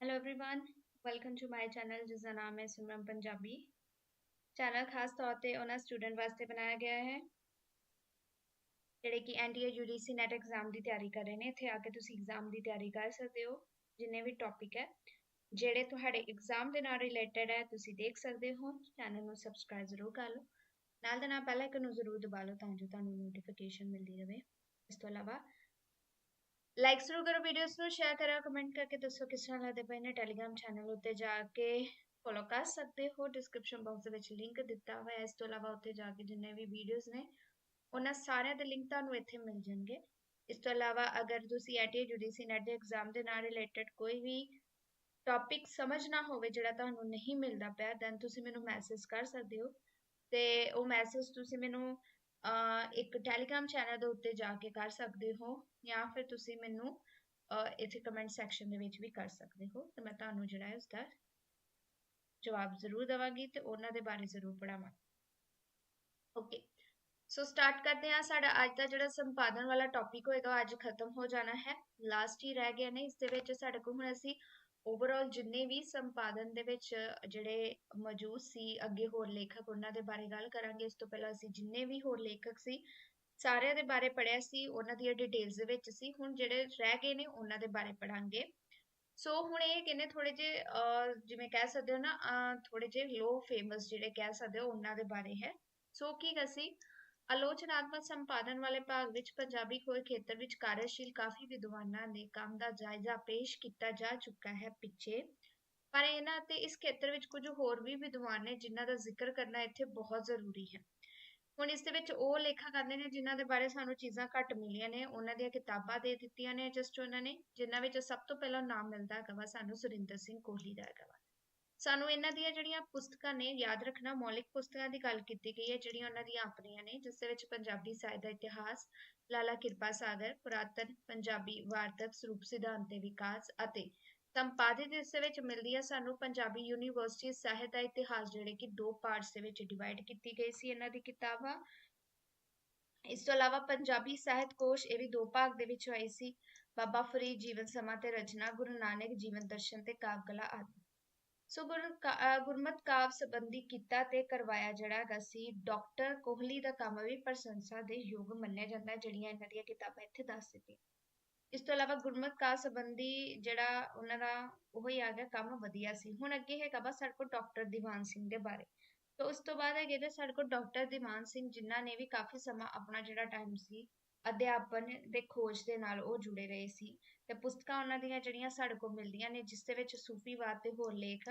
hello everyone welcome to my channel ਜਿਸ ਦਾ ਨਾਮ ਹੈ ਸਿਮਰਨ ਪੰਜਾਬੀ ਚੈਨਲ ਖਾਸ ਤੌਰ ਤੇ ਉਹਨਾਂ ਸਟੂਡੈਂਟ ਵਾਸਤੇ ਬਣਾਇਆ ਗਿਆ ਹੈ ਜਿਹੜੇ ਕਿ ਐਨਡੀਏ ਯੂਡੀਸੀ ਨੈਟ ਐਗਜ਼ਾਮ ਦੀ ਤਿਆਰੀ ਕਰ ਰਹੇ ਨੇ ਇੱਥੇ ਆ ਕੇ ਤੁਸੀਂ ਐਗਜ਼ਾਮ ਦੀ ਤਿਆਰੀ ਕਰ ਸਕਦੇ ਹੋ ਜਿੰਨੇ ਵੀ ਟੌਪਿਕ ਹੈ ਜਿਹੜੇ ਤੁਹਾਡੇ ਐਗਜ਼ਾਮ ਦੇ ਨਾਲ ਰਿਲੇਟਡ ਹੈ ਤੁਸੀਂ ਦੇਖ ਸਕਦੇ ਹੋ ਚੈਨਲ ਨੂੰ ਸਬਸਕ੍ਰਾਈਬ ਜ਼ਰੂਰ ਕਰ ਲਓ ਨਾਲ ਦੇ ਨਾਲ ਬੈਲ ਆਈਕਨ ਨੂੰ ਜ਼ਰੂਰ ਦਬਾ ਲਓ ਤਾਂ ਜੋ ਤੁਹਾਨੂੰ ਨੋਟੀਫਿਕੇਸ਼ਨ ਮਿਲਦੀ ਰਹੇ ਇਸ ਤੋਂ ਇਲਾਵਾ ਲਾਈਕ ਸ਼ੁਰੂ ਕਰੋ ਵੀਡੀਓਜ਼ ਨੂੰ ਸ਼ੇਅਰ ਕਰੋ ਕਮੈਂਟ ਕਰਕੇ ਦੱਸੋ ਕਿਸ ਤਰ੍ਹਾਂ ਲੱਗਦੇ ਪਏ ਨੇ ਟੈਲੀਗ੍ਰਾਮ ਚੈਨਲ ਉੱਤੇ ਜਾ ਕੇ। ਫੋਲੋ ਕਰ ਸਕਦੇ ਹੋ ਡਿਸਕ੍ਰਿਪਸ਼ਨ ਬਾਕਸ ਦੇ ਵਿੱਚ ਲਿੰਕ ਦਿੱਤਾ ਹੋਇਆ ਹੈ। ਇਸ ਤੋਂ ਇਲਾਵਾ ਉੱਤੇ ਜਾ ਕੇ ਜਿੰਨੇ ਵੀ ਵੀਡੀਓਜ਼ ਨੇ, ਉਹਨਾਂ ਸਾਰਿਆਂ ਦੇ ਲਿੰਕ ਤੁਹਾਨੂੰ ਇੱਥੇ ਮਿਲ ਜਾਣਗੇ। ਇਸ ਤੋਂ ਇਲਾਵਾ ਅਗਰ ਤੁਸੀਂ ਐਟੀਏ ਜੁਡੀਸੀ ਨੈਟ ਦੇ ਐਗਜ਼ਾਮ ਦੇ ਨਾਲ ਰਿਲੇਟਡ ਕੋਈ ਵੀ ਟੌਪਿਕ ਸਮਝਣਾ ਹੋਵੇ, ਜਿਹੜਾ ਤੁਹਾਨੂੰ ਨਹੀਂ ਮਿਲਦਾ ਪਿਆ ਦੈਨ ਤੁਸੀਂ ਮੈਨੂੰ ਮੈਸੇਜ ਕਰ ਸਕਦੇ ਹੋ। ਤੇ ਉਹ ਮੈਸੇਜ ਤੁਸੀਂ ਮੈਨੂੰ ਇੱਕ ਟੈਲੀਗ੍ਰਾਮ ਚੈਨਲ ਦੇ ਉੱਤੇ ਜਾ ਕੇ ਕਰ ਸਕਦੇ ਹੋ। ਜਾਂ ਫਿਰ ਤੁਸੀਂ ਮੈਨੂੰ ਇੱਥੇ ਕਮੈਂਟ ਸੈਕਸ਼ਨ ਦੇ ਵਿੱਚ ਵੀ ਕਰ ਸਕਦੇ ਹੋ, ਤੇ ਮੈਂ ਤੁਹਾਨੂੰ ਜਿਹੜਾ ਹੈ ਉਸ ਜਵਾਬ ਜ਼ਰੂਰ ਦਵਾਂਗੀ ਤੇ ਉਹਨਾਂ ਦੇ ਬਾਰੇ ਜ਼ਰੂਰ ਪੜਾਵਾਂਗੀ ਓਕੇ ਸੋ ਸਟਾਰਟ ਕਰਦੇ ਹਾਂ। ਸਾਡਾ ਅੱਜ ਦਾ ਜਿਹੜਾ ਸੰਪਾਦਨ ਵਾਲਾ ਟੌਪਿਕ ਹੋਏਗਾ ਅੱਜ ਖਤਮ ਹੋ ਜਾਣਾ ਹੈ। ਲਾਸਟ ਹੀ ਰਹਿ ਗਿਆ ਨੇ। ਇਸ ਦੇ ਵਿੱਚ ਸਾਡੇ ਕੋਲ ਹੁਣ ਅਸੀਂ ਓਵਰਆਲ ਜਿੰਨੇ ਵੀ ਸੰਪਾਦਨ ਦੇ ਵਿੱਚ ਜਿਹੜੇ ਮੌਜੂਦ ਸੀ, ਅੱਗੇ ਹੋਰ ਲੇਖਕ ਉਹਨਾਂ ਦੇ ਬਾਰੇ ਗੱਲ ਕਰਾਂਗੇ। ਇਸ ਤੋਂ ਪਹਿਲਾਂ ਅਸੀਂ ਜਿੰਨੇ ਵੀ ਹੋਰ ਲੇਖਕ ਸੀ ਸਾਰਿਆਂ ਦੇ ਬਾਰੇ ਪੜ੍ਹਿਆ ਸੀ, ਉਹਨਾਂ ਦੀਆਂ ਡਿਟੇਲਸ ਦੇ ਵਿੱਚ ਸੀ, ਹੁਣ ਜਿਹੜੇ ਰਹਿ ਗਏ ਨੇ ਉਹਨਾਂ ਦੇ ਬਾਰੇ ਪੜਾਂਗੇ ਸੋ ਹੁਣ ਇਹ ਕਿੰਨੇ ਥੋੜੇ ਜੇ ਜਿਵੇਂ ਕਹਿ ਸਕਦੇ ਹੋ ਨਾ ਥੋੜੇ ਜੇ ਲੋ ਫੇਮਸ ਜਿਹੜੇ ਕਹਿ ਸਕਦੇ ਹੋ, ਉਹਨਾਂ ਦੇ ਬਾਰੇ ਹੈ। ਸੋ ਕੀ ਅਸੀਂ ਆਲੋਚਨਾਤਮਕ ਸੰਪਾਦਨ ਵਾਲੇ ਭਾਗ ਵਿੱਚ ਪੰਜਾਬੀ ਖੋਜ ਖੇਤਰ ਵਿੱਚ ਕਾਰਜਸ਼ੀਲ ਕਾਫੀ ਵਿਦਵਾਨਾਂ ਦੇ ਕੰਮ ਦਾ ਜਾਇਜ਼ਾ ਪੇਸ਼ ਕੀਤਾ ਜਾ ਚੁੱਕਾ ਹੈ ਪਿੱਛੇ। ਪਰ ਇਹਨਾਂ ਤੇ ਇਸ ਖੇਤਰ ਵਿੱਚ ਕੁਝ ਹੋਰ ਵੀ ਵਿਦਵਾਨ ਨੇ ਜਿਨ੍ਹਾਂ ਦਾ ਜ਼ਿਕਰ ਕਰਨਾ ਇੱਥੇ ਬਹੁਤ ਜ਼ਰੂਰੀ ਹੈ। ਹੁਣ ਇਸ ਦੇ ਵਿੱਚ ਉਹ ਲੇਖਕ ਆਉਂਦੇ ਨੇ ਜਿਨ੍ਹਾਂ ਦੇ ਬਾਰੇ ਸਾਨੂੰ ਚੀਜ਼ਾਂ ਘੱਟ ਮਿਲੀਆਂ ਨੇ, ਉਹਨਾਂ ਦੀਆਂ ਕਿਤਾਬਾਂ ਦੇ ਦਿੱਤੀਆਂ ਨੇ ਜਸਟ ਉਹਨਾਂ ਨੇ, ਜਿਨ੍ਹਾਂ ਵਿੱਚ ਸਭ ਤੋਂ ਪਹਿਲਾਂ ਨਾਮ ਮਿਲਦਾ ਹੈਗਾ ਵਾ ਸਾਨੂੰ ਸੁਰਿੰਦਰ ਸਿੰਘ ਕੋਹਲੀ ਦਾ ਹੈਗਾ ਵਾ। ਸਾਨੂੰ ਇਹਨਾਂ ਦੀਆਂ ਜਿਹੜੀਆਂ ਪੁਸਤਕਾਂ ਨੇ, ਯਾਦ ਰੱਖਣਾ, ਮੌਲਿਕ ਪੁਸਤਕਾਂ ਦੀ ਗੱਲ ਕੀਤੀ ਗਈ ਹੈ, ਜਿਹੜੀਆਂ ਉਹਨਾਂ ਦੀਆਂ ਆਪਣੀਆਂ ਨੇ, ਜਿਸ ਦੇ ਵਿੱਚ ਪੰਜਾਬੀ ਸਾਹਿਤ ਦਾ ਇਤਿਹਾਸ, ਲਾਲਾ ਕਿਰਪਾ ਸਾਗਰ, ਪੁਰਾਤਨ ਪੰਜਾਬੀ ਵਾਰਤਕ ਸਰੂਪ ਸਿਧਾਂਤ ਦੇ ਵਿਕਾਸ ਅਤੇ ਸੰਪਾਦਿਤ ਇਸ ਵਿੱਚ ਮਿਲਦੀ ਹੈ ਸਾਨੂੰ ਪੰਜਾਬੀ ਯੂਨੀਵਰਸਿਟੀ ਸਾਹਿਤ ਦਾ ਇਤਿਹਾਸ, ਜਿਹੜੇ ਕਿ ਦੋ ਪਾਰਟਸ ਦੇ ਵਿੱਚ ਡਿਵਾਈਡ ਕੀਤੀ ਗਈ ਸੀ ਇਹਨਾਂ ਦੀ ਕਿਤਾਬਾਂ। ਇਸ ਤੋਂ ਇਲਾਵਾ ਪੰਜਾਬੀ ਸਾਹਿਤ ਕੋਸ਼ ਇਹ ਵੀ ਦੋ ਭਾਗ ਦੇ ਵਿੱਚ ਆਈ ਸੀ, ਬਾਬਾ ਫਰੀਦ ਜੀਵਨ ਸਮਾਂ ਤੇ ਰਚਨਾ, ਗੁਰੂ ਨਾਨਕ ਜੀਵਨ ਦਰਸ਼ਨ ਤੇ ਕਾਵ ਕਲਾ ਆਦਿ। ਸੋ ਗੁਰਮਤ ਕਾਵ ਸੰਬੰਧੀ ਕੀਤਾ ਤੇ ਕਰਵਾਇਆ ਜਿਹੜਾ ਹੈਗਾ ਸੀ ਡਾਕਟਰ ਕੋਹਲੀ ਦਾ ਕੰਮ ਵੀ ਪ੍ਰਸ਼ੰਸਾ ਦੇ ਯੋਗ ਮੰਨਿਆ ਜਾਂਦਾ, ਜਿਹੜੀਆਂ ਇਹਨਾਂ ਦੀਆਂ ਕਿਤਾਬਾਂ ਇੱਥੇ ਦੱਸ ਦਿੱਤੀਆਂ। ਇਸ ਤੋਂ ਇਲਾਵਾ ਗੁਰਮਤਿ ਕਾਲ ਸੰਬੰਧੀ ਜਿਹੜਾ ਉਹਨਾਂ ਦਾ ਉਹ ਹੀ ਆ ਗਿਆ, ਕੰਮ ਵਧੀਆ ਸੀ। ਹੁਣ ਅੱਗੇ ਹੈਗਾ ਵਾ ਸਾਡੇ ਕੋਲ ਡਾਕਟਰ ਦੀਵਾਨ ਸਿੰਘ ਦੇ ਬਾਰੇ। ਤੋਂ ਉਸ ਤੋਂ ਬਾਅਦ ਹੈਗੇ ਤੇ ਸਾਡੇ ਕੋਲ ਡਾਕਟਰ ਦੀਵਾਨ ਸਿੰਘ, ਜਿਨ੍ਹਾਂ ਨੇ ਵੀ ਕਾਫੀ ਸਮਾਂ ਆਪਣਾ ਜਿਹੜਾ ਟਾਈਮ ਸੀ, ਅਧਿਆਪਨ ਦੇ ਖੋਜ ਦੇ ਨਾਲ ਉਹ ਜੁੜੇ ਰਹੇ ਸੀ। ਤੇ ਪੁਸਤਕਾਂ ਉਹਨਾਂ ਦੀਆਂ ਜਿਹੜੀਆਂ ਸਾਡੇ ਕੋਲ ਮਿਲਦੀਆਂ ਨੇ, ਜਿਸ ਦੇ ਵਿੱਚ ਸੂਫੀਵਾਦ ਤੇ ਹੋਰ ਲੇਖ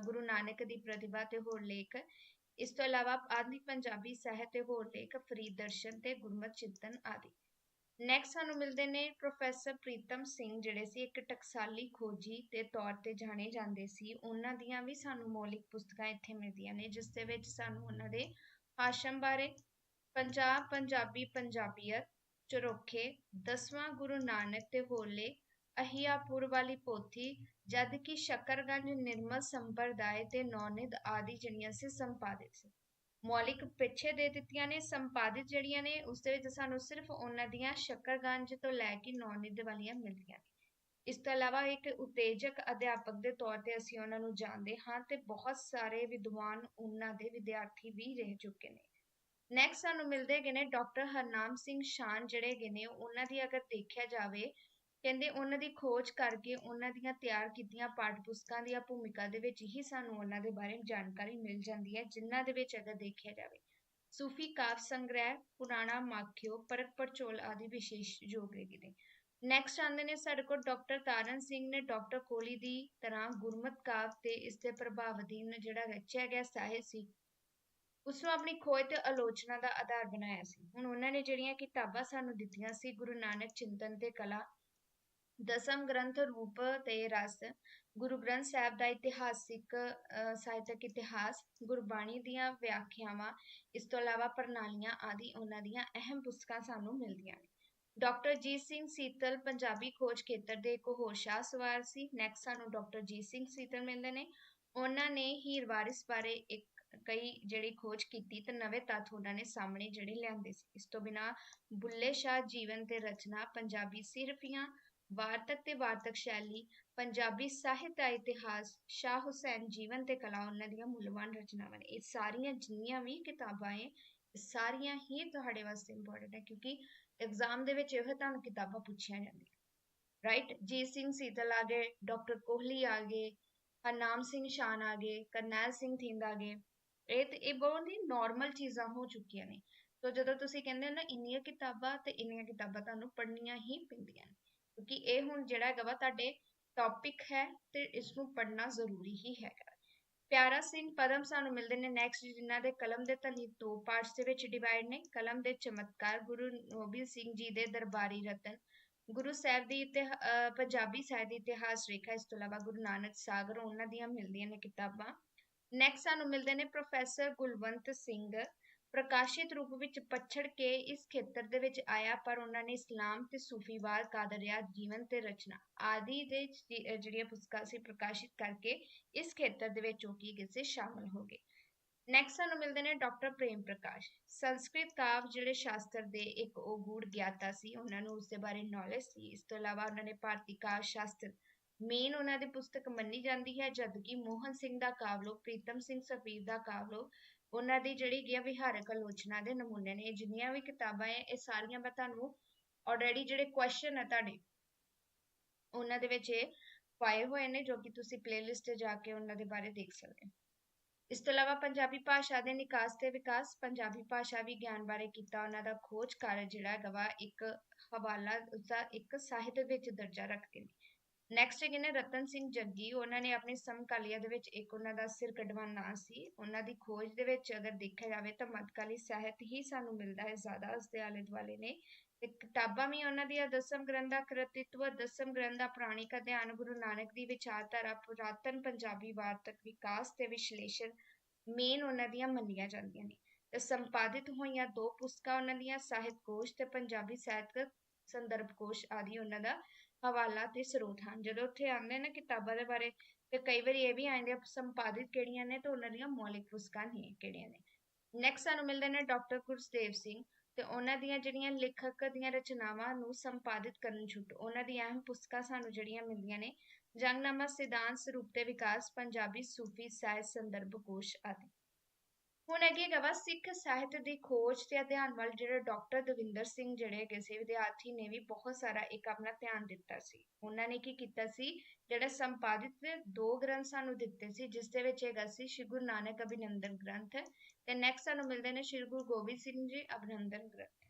ਗੁਰੂ ਨਾਨਕ ਦੀ ਪ੍ਰਤਿਭਾ ਤੇ ਹੋਰ ਲੇਖ, ਇਸ ਤੋਂ ਇਲਾਵਾ ਆਧੁਨਿਕ ਪੰਜਾਬੀ ਸਾਹਿਤ ਤੇ ਹੋਰ ਲੇਖ ਫਰੀਦ ਦਰਸ਼ਨ ਤੇ ਗੁਰਮਤਿ ਚਿੰਤਨ ਆਦਿ। ਨੈਕਸਟ ਸਾਨੂੰ ਮਿਲਦੇ ਨੇ ਪ੍ਰੋਫੈਸਰ ਪ੍ਰੀਤਮ ਸਿੰਘ ਜਿਹੜੇ ਸੀ, ਇੱਕ ਟਕਸਾਲੀ ਖੋਜੀ ਦੇ ਤੌਰ ਤੇ ਜਾਣੇ ਜਾਂਦੇ ਸੀ। ਉਹਨਾਂ ਦੀਆਂ ਵੀ ਸਾਨੂੰ ਮੌਲਿਕ ਪੁਸਤਕਾਂ ਇੱਥੇ ਮਿਲਦੀਆਂ ਨੇ, ਜਿਸ ਦੇ ਵਿੱਚ ਸਾਨੂੰ ਉਹਨਾਂ ਦੇ ਹਾਸ਼ਮ ਬਾਰੇ, ਪੰਜਾਬ, ਪੰਜਾਬੀ, ਪੰਜਾਬੀਅਤ, ਚਰੋਖੇ, ਦਸਵਾਂ ਗੁਰੂ ਨਾਨਕ ਤੇ ਹੋਲੇ, ਅਹੀਆਪੁਰ ਵਾਲੀ ਪੋਥੀ, ਜਦ ਕਿ ਸ਼ਕਰਗੰਜ, ਨਿਰਮਲ ਸੰਪਰਦਾਇ ਤੇ ਨੌਨਿਦ ਆਦਿ ਜਿਹੜੀਆਂ ਸੀ, ਸੰਪਾਦਿਤ ਸੀ। ਮੌਲਿਕ ਪਿੱਛੇ ਦੇ ਦਿੱਤੀਆਂ ਨੇ, ਸੰਪਾਦਿਤ ਜਿਹੜੀਆਂ ਨੇ, ਉਸ ਦੇ ਵਿੱਚ ਸਾਨੂੰ ਸਿਰਫ ਉਹਨਾਂ ਦੀਆਂ ਸ਼ਕਰਗੰਜ ਤੋਂ ਲੈ ਕੇ ਨੌਨਿਦ ਵਾਲੀਆਂ ਮਿਲਦੀਆਂ ਨੇ। ਇਸ ਤੋਂ ਇਲਾਵਾ ਇੱਕ ਉਤੇਜਕ ਅਧਿਆਪਕ ਦੇ ਤੌਰ ਤੇ ਅਸੀਂ ਉਹਨਾਂ ਨੂੰ ਜਾਣਦੇ ਹਾਂ ਤੇ ਬਹੁਤ ਸਾਰੇ ਵਿਦਵਾਨ ਉਹਨਾਂ ਦੇ ਵਿਦਿਆਰਥੀ ਵੀ ਰਹਿ ਚੁੱਕੇ ਨੇ। ਨੈਕਸਟ ਸਾਨੂੰ ਮਿਲਦੇ ਹੈਗੇ ਨੇ ਡਾਕਟਰ ਹਰਨਾਮ ਸਿੰਘ ਸ਼ਾਨ ਜਿਹੜੇ ਹੈਗੇ ਨੇ, ਉਹਨਾਂ ਦੀ ਅਗਰ ਦੇਖਿਆ ਜਾਵੇ ਕਹਿੰਦੇ ਉਹਨਾਂ ਦੀ ਖੋਜ ਕਰਕੇ ਉਹਨਾਂ ਦੀਆਂ ਤਿਆਰ ਕੀਤੀਆਂ ਪਾਠ ਪੁਸਤਕਾਂ ਦੀਆਂ ਭੂਮਿਕਾ ਦੇ ਵਿੱਚ ਹੀ ਸਾਨੂੰ ਉਹਨਾਂ ਦੇ ਬਾਰੇ ਜਾਣਕਾਰੀ ਮਿਲ ਜਾਂਦੀ ਹੈ, ਜਿਨ੍ਹਾਂ ਦੇ ਵਿੱਚ ਅਗਰ ਦੇਖਿਆ ਜਾਵੇ, ਸੂਫੀ ਕਾਵ ਸੰਗ੍ਰਹਿ, ਪੁਰਾਣਾ ਮਾਖਿਓ ਪਰਕ ਪਰਚੋਲ ਆਦਿ ਵਿਸ਼ੇਸ਼ ਯੋਗ ਨੇ। ਨੈਕਸਟ ਆਉਂਦੇ ਨੇ ਸਾਡੇ ਕੋਲ ਡਾਕਟਰ ਤਾਰਨ ਸਿੰਘ ਨੇ ਡਾਕਟਰ ਕੋਹਲੀ ਦੀ ਤਰ੍ਹਾਂ ਗੁਰਮਤ ਕਾਵ ਤੇ ਇਸ ਦੇ ਪ੍ਰਭਾਵ ਅਧੀਨ ਜਿਹੜਾ ਰਚਿਆ ਗਿਆ ਸਾਹਿਤ ਸੀ ਉਸ ਨੂੰ ਆਪਣੀ ਖੋਜ ਤੇ ਆਲੋਚਨਾ ਦਾ ਆਧਾਰ ਬਣਾਇਆ ਸੀ। ਹੁਣ ਉਹਨਾਂ ਨੇ ਜਿਹੜੀਆਂ ਕਿਤਾਬਾਂ ਸਾਨੂੰ ਦਿੱਤੀਆਂ ਸੀ, ਗੁਰੂ ਨਾਨਕ ਚਿੰਤਨ ਤੇ ਕਲਾ ਦਸਮ ਗ੍ਰੰਥ ਰੂਪ ਤੇ ਰਸ, ਗੁਰੂ ਗ੍ਰੰਥ ਸਾਹਿਬ ਦਾ ਇਤਿਹਾਸਿਕ ਸਾਹਿਤਕ ਇਤਿਹਾਸ, ਗੁਰਬਾਣੀ ਦੀਆਂ ਵਿਆਖਿਆਵਾਂ, ਇਸ ਤੋਂ ਇਲਾਵਾ ਪ੍ਰਣਾਲੀਆਂ ਆਦਿ ਉਹਨਾਂ ਦੀਆਂ ਅਹਿਮ ਪੁਸਤਕਾਂ ਸਾਨੂੰ ਮਿਲਦੀਆਂ ਨੇ। ਡਾਕਟਰ ਜੀਤ ਸਿੰਘ ਸੀਤਲ ਪੰਜਾਬੀ ਖੋਜ ਖੇਤਰ ਦੇ ਇੱਕ ਹੋਰ ਸ਼ਾਹ ਸਵਾਰ ਸੀ। ਨੈਕਸਟ ਸਾਨੂੰ ਡਾਕਟਰ ਜੀਤ ਸਿੰਘ ਸੀਤਲ ਮਿਲਦੇ ਨੇ। ਉਹਨਾਂ ਨੇ ਹੀਰ ਵਾਰਿਸ ਬਾਰੇ ਇੱਕ, ਕਈ ਜਿਹੜੀ ਖੋਜ ਕੀਤੀ ਤੇ ਨਵੇਂ ਤੱਥ ਉਹਨਾਂ ਨੇ ਸਾਹਮਣੇ ਜਿਹੜੇ ਲਿਆਂਦੇ ਸੀ। ਇਸ ਤੋਂ ਬਿਨਾ ਬੁੱਲੇ ਸ਼ਾਹ ਜੀਵਨ ਤੇ ਰਚਨਾ ਪੰਜਾਬੀ ਸਿਰਫੀਆਂ ਵਾਰਤਕ ਤੇ ਵਾਰਤਕ ਸ਼ੈਲੀ, ਪੰਜਾਬੀ ਸਾਹਿਤ ਦਾ ਇਤਿਹਾਸ, ਸ਼ਾਹ ਹੁਸੈਨ ਜੀਵਨ ਤੇ ਕਲਾ, ਉਹਨਾਂ ਦੀਆਂ ਮੁੱਲਵਾਨ ਰਚਨਾਵਾਂ ਨੇ। ਇਹ ਸਾਰੀਆਂ ਜਿੰਨੀਆਂ ਵੀ ਕਿਤਾਬਾਂ ਏ ਸਾਰੀਆਂ ਹੀ ਤੁਹਾਡੇ ਵਾਸਤੇ ਇੰਪੋਰਟੈਂਟ ਹੈ, ਕਿਉਂਕਿ ਐਗਜ਼ਾਮ ਦੇ ਵਿੱਚ ਇਹੋ ਤੁਹਾਨੂੰ ਕਿਤਾਬਾਂ ਪੁੱਛੀਆਂ ਜਾਂਦੀਆਂ। ਰਾਈਟ ਜੀ ਸਿੰਘ ਸੀਤਲ ਆ ਗਏ ਡਾਕਟਰ ਕੋਹਲੀ ਆ ਗਏ, ਹਰਨਾਮ ਸਿੰਘ ਸ਼ਾਨ ਆ ਗਏ, ਕਰਨੈਲ ਸਿੰਘ ਥਿੰਦ ਆ ਗਏ। ਇਹ ਤੇ, ਇਹ ਬਹੁਤ ਹੀ ਨਾਰਮਲ ਚੀਜ਼ਾਂ ਹੋ ਚੁੱਕੀਆਂ ਨੇ। ਸੋ ਜਦੋਂ ਤੁਸੀਂ ਕਹਿੰਦੇ ਹੋ ਨਾ, ਇੰਨੀਆਂ ਕਿਤਾਬਾਂ ਤੇ ਇੰਨੀਆਂ ਕਿਤਾਬਾਂ ਤੁਹਾਨੂੰ ਪੜ੍ਹਨੀਆਂ ਹੀ ਪੈਂਦੀਆਂ ਨੇ। ਕਿਉਂਕਿ ਇਹ ਹੁਣ ਜਿਹੜਾ ਹੈਗਾ ਵਾ ਤੁਹਾਡੇ ਟੌਪਿਕ ਹੈ ਤੇ ਇਸ ਨੂੰ ਪੜ੍ਹਨਾ ਜ਼ਰੂਰੀ ਹੀ ਹੈਗਾ। ਪਿਆਰਾ ਸਿੰਘ ਪਦਮ ਸਾਨੂੰ ਮਿਲਦੇ ਨੇ ਨੈਕਸਟ ਜਿਨ੍ਹਾਂ ਦੇ ਕਲਮ ਦੇ ਧਨੀ ਦੋ ਪਾਰਟਸ ਦੇ ਵਿੱਚ ਡਿਵਾਈਡ ਨੇ, ਕਲਮ ਦੇ ਚਮਤਕਾਰ ਗੁਰੂ ਗੋਬਿੰਦ ਸਿੰਘ ਜੀ ਦੇ ਦਰਬਾਰੀ ਰਤਨ, ਗੁਰੂ ਸਾਹਿਬ ਦੀ ਪੰਜਾਬੀ ਸਾਹਿਤ ਦੀ ਇਤਿਹਾਸ ਰੇਖਾ, ਇਸ ਤੋਂ ਇਲਾਵਾ ਗੁਰੂ ਨਾਨਕ ਸਾਗਰ, ਉਹਨਾਂ ਦੀਆਂ ਮਿਲਦੀਆਂ ਨੇ ਕਿਤਾਬਾਂ। ਨੈਕਸਟ ਸਾਨੂੰ ਮਿਲਦੇ ਨੇ ਪ੍ਰੋਫੈਸਰ ਗੁਲਵੰਤ ਸਿੰਘ ਪ੍ਰਕਾਸ਼ਿਤ ਰੂਪ ਵਿੱਚ ਪਛੜ ਕੇ ਇਸ ਖੇਤਰ ਦੇ ਵਿੱਚ ਆਇਆ, ਪਰ ਉਹਨਾਂ ਨੇ ਇਸਲਾਮ ਤੇ ਸੂਫੀਵਾਦ ਕਾਦਰਿਆਤ ਜੀਵਨ ਤੇ ਰਚਨਾ ਆਦਿ ਦੇ ਜਿਹੜੀਆਂ ਪੁਸਤਕਾਂ ਸੀ, ਪ੍ਰਕਾਸ਼ਿਤ ਕਰਕੇ ਇਸ ਖੇਤਰ ਦੇ ਵਿੱਚ ਉਹ ਕੀ ਕਿਸੇ ਸ਼ਾਮਲ ਹੋ ਗਏ। ਨੈਕਸਟ ਸਾਨੂੰ ਮਿਲਦੇ ਨੇ ਡਾਕਟਰ ਪ੍ਰੇਮ ਪ੍ਰਕਾਸ਼। ਸੰਸਕ੍ਰਿਤ ਕਾਵ ਜਿਹੜੇ ਸ਼ਾਸਤਰ ਦੇ ਇੱਕ ਉਹ ਗੂੜ ਗਿਆਤਾ ਸੀ, ਉਹਨਾਂ ਨੂੰ ਉਸ ਦੇ ਬਾਰੇ ਨੌਲੇਜ ਸੀ। ਇਸ ਤੋਂ ਇਲਾਵਾ ਉਹਨਾਂ ਨੇ ਭਾਰਤੀ ਕਾਵ ਸ਼ਾਸਤਰ ਮੇਨ ਉਹਨਾਂ ਦੀ ਪੁਸਤਕ ਮੰਨੀ ਜਾਂਦੀ ਹੈ, ਜਦਕਿ ਮੋਹਨ ਸਿੰਘ ਦਾ ਕਾਵਲੋ ਪ੍ਰੀਤਮ ਸਿੰਘ ਸਫੀਰ ਦਾ ਕਾਵਲੋ ਉਹਨਾਂ ਦੀ ਜਿਹੜੀ ਗਿਆ ਵਿਹਾਰਕ ਆਲੋਚਨਾ ਦੇ ਨਮੂਨੇ ਨੇ। ਜਿੰਨੀਆਂ ਵੀ ਕਿਤਾਬਾਂ ਹੈ ਇਹ ਸਾਰੀਆਂ ਮੈਂ ਤੁਹਾਨੂੰ ਆਲਰੇਡੀ ਜਿਹੜੇ ਕੁਐਸਚਨ ਹੈ ਤੁਹਾਡੇ, ਉਹਨਾਂ ਦੇ ਵਿੱਚ ਇਹ ਪਾਏ ਹੋਏ ਨੇ, ਜੋ ਕਿ ਤੁਸੀਂ ਪਲੇਲਿਸਟ ਤੇ ਜਾ ਕੇ ਉਹਨਾਂ ਦੇ ਬਾਰੇ ਦੇਖ ਸਕਦੇ ਹੋ। ਇਸ ਤੋਂ ਇਲਾਵਾ ਪੰਜਾਬੀ ਭਾਸ਼ਾ ਦੇ ਨਿਕਾਸ ਤੇ ਵਿਕਾਸ, ਪੰਜਾਬੀ ਭਾਸ਼ਾ ਵਿਗਿਆਨ ਬਾਰੇ ਕੀਤਾ ਉਹਨਾਂ ਦਾ ਖੋਜ ਕਾਰਜ ਜਿਹੜਾ ਹੈਗਾ ਵਾ, ਇੱਕ ਹਵਾਲਾ ਉਸਦਾ ਇੱਕ ਸਾਹਿਤ ਵਿੱਚ ਦਰਜਾ ਰੱਖਦੇ ਨੇ। ਨੈਕਸਟ ਹੈਗੇ ਨੇ ਰਤਨ ਸਿੰਘ ਜੱਗੀ, ਉਹਨਾਂ ਨੇ ਆਪਣੇ ਸਮਕਾਲੀਆ ਦੇ ਵਿੱਚ ਇੱਕ ਉਹਨਾਂ ਦਾ ਸਿਰ ਕਢਵਾਨ ਸੀ। ਉਹਨਾਂ ਦੀ ਖੋਜ ਦੇ ਵਿੱਚ ਅਗਰ ਦੇਖਿਆ ਜਾਵੇ ਤਾਂ ਮੱਧਕਾਲੀ ਸਾਹਿਤ ਹੀ ਸਾਨੂੰ ਮਿਲਦਾ ਹੈ ਜ਼ਿਆਦਾ ਉਸ ਦੇ ਆਲੇ ਦੁਆਲੇ ਨੇ। ਤੇ ਕਿਤਾਬਾਂ ਵੀ ਉਹਨਾਂ ਦੀਆਂ ਦਸਮ ਗ੍ਰੰਥ ਦਾ ਦਸਮ ਗ੍ਰੰਥ ਪ੍ਰਾਣਿਕ ਅਧਿਐਨ ਗੁਰੂ ਨਾਨਕ ਦੀ ਵਿਚਾਰਧਾਰਾ, ਪੁਰਾਤਨ ਪੰਜਾਬੀ ਵਾਰਤਕ ਵਿਕਾਸ ਤੇ ਵਿਸ਼ਲੇਸ਼ਣ ਮੇਨ ਉਹਨਾਂ ਦੀਆਂ ਮੰਨੀਆਂ ਜਾਂਦੀਆਂ ਨੇ। ਤੇ ਸੰਪਾਦਿਤ ਹੋਈਆਂ ਦੋ ਪੁਸਤਕਾਂ ਉਹਨਾਂ ਦੀਆਂ, ਸਾਹਿਤ ਕੋਸ਼ ਤੇ ਪੰਜਾਬੀ ਸਾਹਿਤਕ ਸੰਦਰਭ ਕੋਸ਼ ਆਦਿ ਉਹਨਾਂ ਦਾ। ਹਵਾਲਾ ਤੇ ਸਰੋਤ ਹਨ। ਜਦੋਂ ਉੱਥੇ ਆਉਂਦੇ ਨੇ ਕਿਤਾਬਾਂ ਦੇ ਬਾਰੇ, ਤੇ ਕਈ ਵਾਰੀ ਇਹ ਵੀ ਆਉਂਦੇ ਸੰਪਾਦਿਤ ਕਿਹੜੀਆਂ ਨੇ ਤੇ ਉਹਨਾਂ ਦੀਆਂ ਮੌਲਿਕ ਪੁਸਤਕਾਂ ਨੇ ਕਿਹੜੀਆਂ ਨੇ। ਨੈਕਸਟ ਸਾਨੂੰ ਮਿਲਦੇ ਨੇ ਡਾਕਟਰ ਗੁਰਸੇਵ ਸਿੰਘ ਤੇ ਉਹਨਾਂ ਦੀਆਂ ਜਿਹੜੀਆਂ ਲੇਖਕ ਦੀਆਂ ਰਚਨਾਵਾਂ ਨੂੰ ਸੰਪਾਦਿਤ ਕਰਨ ਛੁੱਟ, ਉਹਨਾਂ ਦੀਆਂ ਅਹਿਮ ਪੁਸਤਕਾਂ ਸਾਨੂੰ ਜਿਹੜੀਆਂ ਮਿਲਦੀਆਂ ਨੇ, ਜੰਗਨਾਮਾ ਸਿਧਾਂਤ ਸਰੂਪ ਤੇ ਵਿਕਾਸ, ਪੰਜਾਬੀ ਸੂਫੀ ਸਾਹਿਤ ਸੰਦਰਭ ਕੋਸ਼ ਆਦਿ। ਹੁਣ ਅੱਗੇ ਹੈਗਾ ਸਿੱਖ ਸਾਹਿਤ ਦੀ ਖੋਜ ਤੇ ਅਧਿਐਨ ਵੱਲ ਜਿਹੜੇ ਡਾਕਟਰ ਦਵਿੰਦਰ ਸਿੰਘ ਜਿਹੜੇ ਹੈਗੇ ਸੀ, ਵਿਦਿਆਰਥੀ ਨੇ ਵੀ ਬਹੁਤ ਸਾਰਾ ਇੱਕ ਆਪਣਾ ਧਿਆਨ ਦਿੱਤਾ ਸੀ। ਉਹਨਾਂ ਨੇ ਕੀ ਕੀਤਾ ਸੀ, ਜਿਹੜਾ ਸੰਪਾਦਿਤ ਦੋ ਗ੍ਰੰਥ ਸਾਨੂੰ ਦਿੱਤੇ ਸੀ, ਜਿਸ ਦੇ ਵਿੱਚ ਹੈਗਾ ਸੀ ਸ਼੍ਰੀ ਗੁਰੂ ਨਾਨਕ ਅਭਿਨੰਦਨ ਗ੍ਰੰਥ ਤੇ ਨੈਕਸਟ ਸਾਨੂੰ ਮਿਲਦੇ ਨੇ ਸ਼੍ਰੀ ਗੁਰੂ ਗੋਬਿੰਦ ਸਿੰਘ ਜੀ ਅਭਿਨੰਦਨ ਗ੍ਰੰਥ।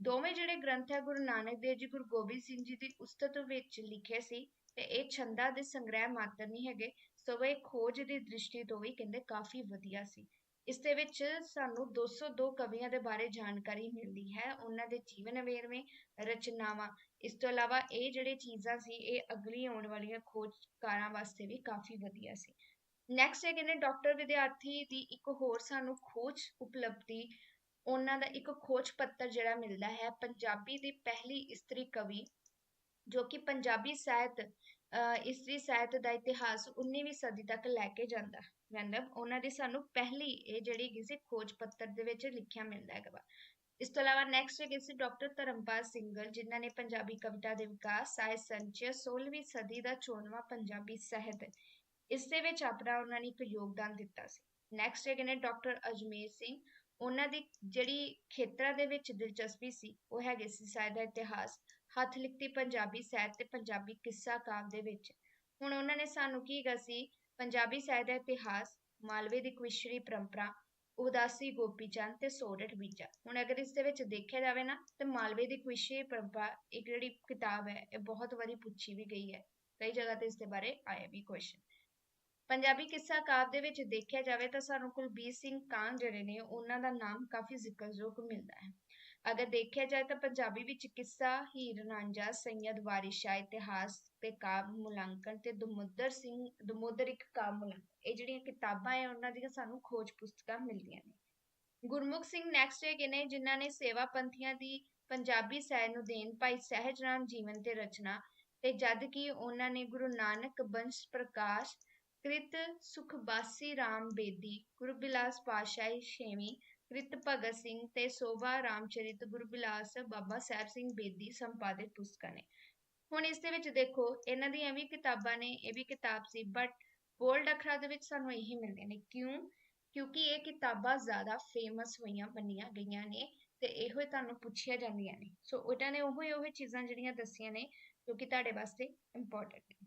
ਦੋਵੇਂ ਜਿਹੜੇ ਗ੍ਰੰਥ ਹੈ ਗੁਰੂ ਨਾਨਕ ਦੇਵ ਜੀ, ਗੁਰੂ ਗੋਬਿੰਦ ਸਿੰਘ ਜੀ ਦੀ ਉਸਤਤ ਵਿੱਚ ਲਿਖੇ ਸੀ ਤੇ ਇਹ ਛੰਦਾਂ ਦੇ ਸੰਗ੍ਰਹਿ ਮਾਤਰ ਨਹੀਂ ਹੈਗੇ ਸਗੋਂ ਇਹ ਖੋਜ ਦੀ ਦ੍ਰਿਸ਼ਟੀ ਤੋਂ ਵੀ ਕਹਿੰਦੇ ਕਾਫੀ ਵਧੀਆ ਸੀ। ਇਸ ਦੇ ਵਿੱਚ ਸਾਨੂੰ 202 ਕਵੀਆਂ ਦੇ ਬਾਰੇ ਜਾਣਕਾਰੀ ਮਿਲਦੀ ਹੈ, ਉਹਨਾਂ ਦੇ ਜੀਵਨ ਵੇਰਵੇ ਰਚਨਾਵਾਂ। ਇਸ ਤੋਂ ਇਲਾਵਾ ਇਹ ਜਿਹੜੇ ਚੀਜ਼ਾਂ ਸੀ, ਇਹ ਅਗਲੀ ਆਉਣ ਵਾਲੀਆਂ ਖੋਜਕਾਰਾਂ ਵਾਸਤੇ ਵੀ ਕਾਫੀ ਵਧੀਆ ਸੀ। ਨੈਕਸਟ ਹੈ ਕਹਿੰਦੇ ਡਾਕਟਰ ਵਿਦਿਆਰਥੀ ਦੀ ਇੱਕ ਹੋਰ ਸਾਨੂੰ ਖੋਜ ਉਪਲਬਧੀ। ਉਹਨਾਂ ਦਾ ਇੱਕ ਖੋਜ ਪੱਤਰ ਜਿਹੜਾ ਮਿਲਦਾ ਹੈ, ਪੰਜਾਬੀ ਦੀ ਪਹਿਲੀ ਇਸਤਰੀ ਕਵੀ, ਜੋ ਕਿ ਪੰਜਾਬੀ ਸਾਹਿਤ ਇਸਤਰੀ ਸਾਹਿਤ ਦਾ ਇਤਿਹਾਸ 19ਵੀਂ ਸਦੀ ਤੱਕ ਲੈ ਕੇ ਜਾਂਦਾ। ਮਤਲਬ ਉਹਨਾਂ ਦੀ ਸਾਨੂੰ ਪਹਿਲੀ ਇਹ ਜਿਹੜੀ ਕਿਸੇ ਖੋਜ ਪੱਤਰ ਦੇ ਵਿੱਚ ਲਿਖਿਆ ਮਿਲਦਾ ਹੈਗਾ ਵਾ। ਇਸ ਤੋਂ ਇਲਾਵਾ ਨੈਕਸਟ ਹੈ ਕਿਸੇ ਡਾਕਟਰ ਧਰਮਪਾਲ ਸਿੰਘਲ ਜਿਨ੍ਹਾਂ ਨੇ ਪੰਜਾਬੀ ਕਵਿਤਾ ਦੇ ਵਿਕਾਸ ਸਾਹਿਤ ਸੰਚਯ 16ਵੀਂ ਸਦੀ ਦਾ ਚੋਣਵਾ ਪੰਜਾਬੀ ਸਾਹਿਤ, ਇਸ ਦੇ ਵਿੱਚ ਆਪਣਾ ਉਹਨਾਂ ਨੇ ਇੱਕ ਯੋਗਦਾਨ ਦਿੱਤਾ ਸੀ। ਨੈਕਸਟ ਹੈਗੇ ਨੇ ਡਾਕਟਰ ਅਜਮੇਰ ਸਿੰਘ, ਉਹਨਾਂ ਦੀ ਜਿਹੜੀ ਖੇਤਰਾਂ ਦੇ ਵਿੱਚ ਦਿਲਚਸਪੀ ਸੀ, ਉਹ ਹੈਗੇ ਸੀ ਸਾਹਿਤ ਦਾ ਇਤਿਹਾਸ, ਹੱਥ ਲਿਖਤੀ ਪੰਜਾਬੀ ਸਾਹਿਤ ਤੇ ਪੰਜਾਬੀ ਕਿੱਸਾ ਕਾਵ ਦੇ ਵਿੱਚ। ਹੁਣ ਉਹਨਾਂ ਨੇ ਸਾਨੂੰ ਕੀ ਹੈਗਾ ਸੀ ਪੰਜਾਬੀ ਸਾਹਿਤ ਦਾ ਇਤਿਹਾਸ, ਮਾਲਵੇ ਦੀ ਕਵਿਸ਼ਰੀ ਪਰੰਪਰਾ, ਉਦਾਸੀ ਗੋਪੀਚੰਦ ਤੇ ਸੋਰਠ ਬੀਜਾ। ਹੁਣ ਅਗਰ ਇਸ ਦੇ ਵਿੱਚ ਦੇਖਿਆ ਜਾਵੇ ਨਾ, ਤੇ ਮਾਲਵੇ ਦੀ ਕਵਿਸ਼ਰੀ ਪਰੰਪਰਾ ਇੱਕ ਜਿਹੜੀ ਕਿਤਾਬ ਹੈ, ਇਹ ਬਹੁਤ ਵਾਰੀ ਪੁੱਛੀ ਵੀ ਗਈ ਹੈ। ਕਈ ਜਗ੍ਹਾ ਤੇ ਇਸ ਦੇ ਬਾਰੇ ਆਇਆ ਵੀ ਕੁਐਸਚਨ ਪੰਜਾਬੀ ਕਿੱਸਾ ਕਾਵਿ ਦੇ ਵਿੱਚ ਦੇਖਿਆ ਜਾਵੇ ਤਾਂ ਸਾਨੂੰ ਕੁਲਬੀਰ ਸਿੰਘ ਕਾਂਗ ਜਿਹੜੇ ਨੇ, ਉਹਨਾਂ ਦਾ ਨਾਮ ਕਾਫੀ ਜ਼ਿਕਰਯੋਗ ਮਿਲਦਾ ਹੈ। ਅਗਰ ਦੇਖਿਆ ਜਾਏ ਤਾਂ ਪੰਜਾਬੀ ਵਿੱਚ ਕਿੱਸਾ, ਹੀਰ ਰਾਂਝਾ ਸੈਯਦ ਵਾਰਿਸ, ਇਤਿਹਾਸ ਤੇ ਕਾਵ ਮੁਲਾਂਕਣ ਤੇ ਦਮੋਦਰ ਸਿੰਘ, ਦਮੋਦਰ ਇੱਕ ਕਾਵ ਮੁਲਾਂਕਣ। ਇਹ ਜਿਹੜੀਆਂ ਕਿਤਾਬਾਂ ਹੈ ਉਹਨਾਂ ਦੀਆਂ ਸਾਨੂੰ ਖੋਜ ਪੁਸਤਕਾਂ ਮਿਲਦੀਆਂ ਨੇ। ਗੁਰਮੁਖ ਸਿੰਘ ਨੈਕਸਟ ਹੈਗੇ ਨੇ, ਜਿਨ੍ਹਾਂ ਨੇ ਸੇਵਾ ਪੰਥੀਆਂ ਦੀ ਪੰਜਾਬੀ ਸਹਿ ਨੂੰ ਦੇਣ ਭਾਈ ਸਹਿਜ ਰਾਮ ਜੀਵਨ ਤੇ ਰਚਨਾ ਤੇ ਜਦ ਕਿ ਉਹਨਾਂ ਨੇ ਗੁਰੂ ਨਾਨਕ ਬੰਸ਼ ਪ੍ਰਕਾਸ਼ ਕ੍ਰਿਤ ਸੁਖਬਾਸੀ ਰਾਮ ਬੇਦੀ ਗੁਰੂ ਬਿਲਾਸ ਪਾਸ਼ਾਹੀ ਛੇਵੀਂ ਕ੍ਰਿਤ ਭਗਤ ਸਿੰਘ ਤੇ ਸੋਭਾ ਰਾਮਚਰਿਤ ਗੁਰਬਿਲਾਸ ਬਾਬਾ ਸਾਹਿਬ ਸਿੰਘ ਬੇਦੀ ਸੰਪਾਦਿਤ ਪੁਸਤਕਾਂ ਨੇ। ਹੁਣ ਇਸ ਦੇ ਵਿੱਚ ਦੇਖੋ, ਇਹਨਾਂ ਦੀਆਂ ਵੀ ਕਿਤਾਬਾਂ ਨੇ, ਇਹ ਵੀ ਕਿਤਾਬ ਸੀ ਬਟ ਬੋਲਡ ਅੱਖਰਾਂ ਦੇ ਵਿੱਚ ਸਾਨੂੰ ਇਹੀ ਮਿਲਦੇ ਨੇ। ਕਿਉਂ? ਕਿਉਂਕਿ ਇਹ ਕਿਤਾਬਾਂ ਜ਼ਿਆਦਾ ਫੇਮਸ ਹੋਈਆਂ ਬਣੀਆਂ ਗਈਆਂ ਨੇ ਤੇ ਇਹੋ ਹੀ ਤੁਹਾਨੂੰ ਪੁੱਛੀਆਂ ਜਾਂਦੀਆਂ ਨੇ। ਸੋ ਉਹਨਾਂ ਨੇ ਉਹੋ ਹੀ ਉਹੋ ਚੀਜ਼ਾਂ ਜਿਹੜੀਆਂ ਦੱਸੀਆਂ ਨੇ, ਜੋ ਕਿ ਤੁਹਾਡੇ ਵਾਸਤੇ ਇੰਪੋਰਟੈਂਟ ਨੇ।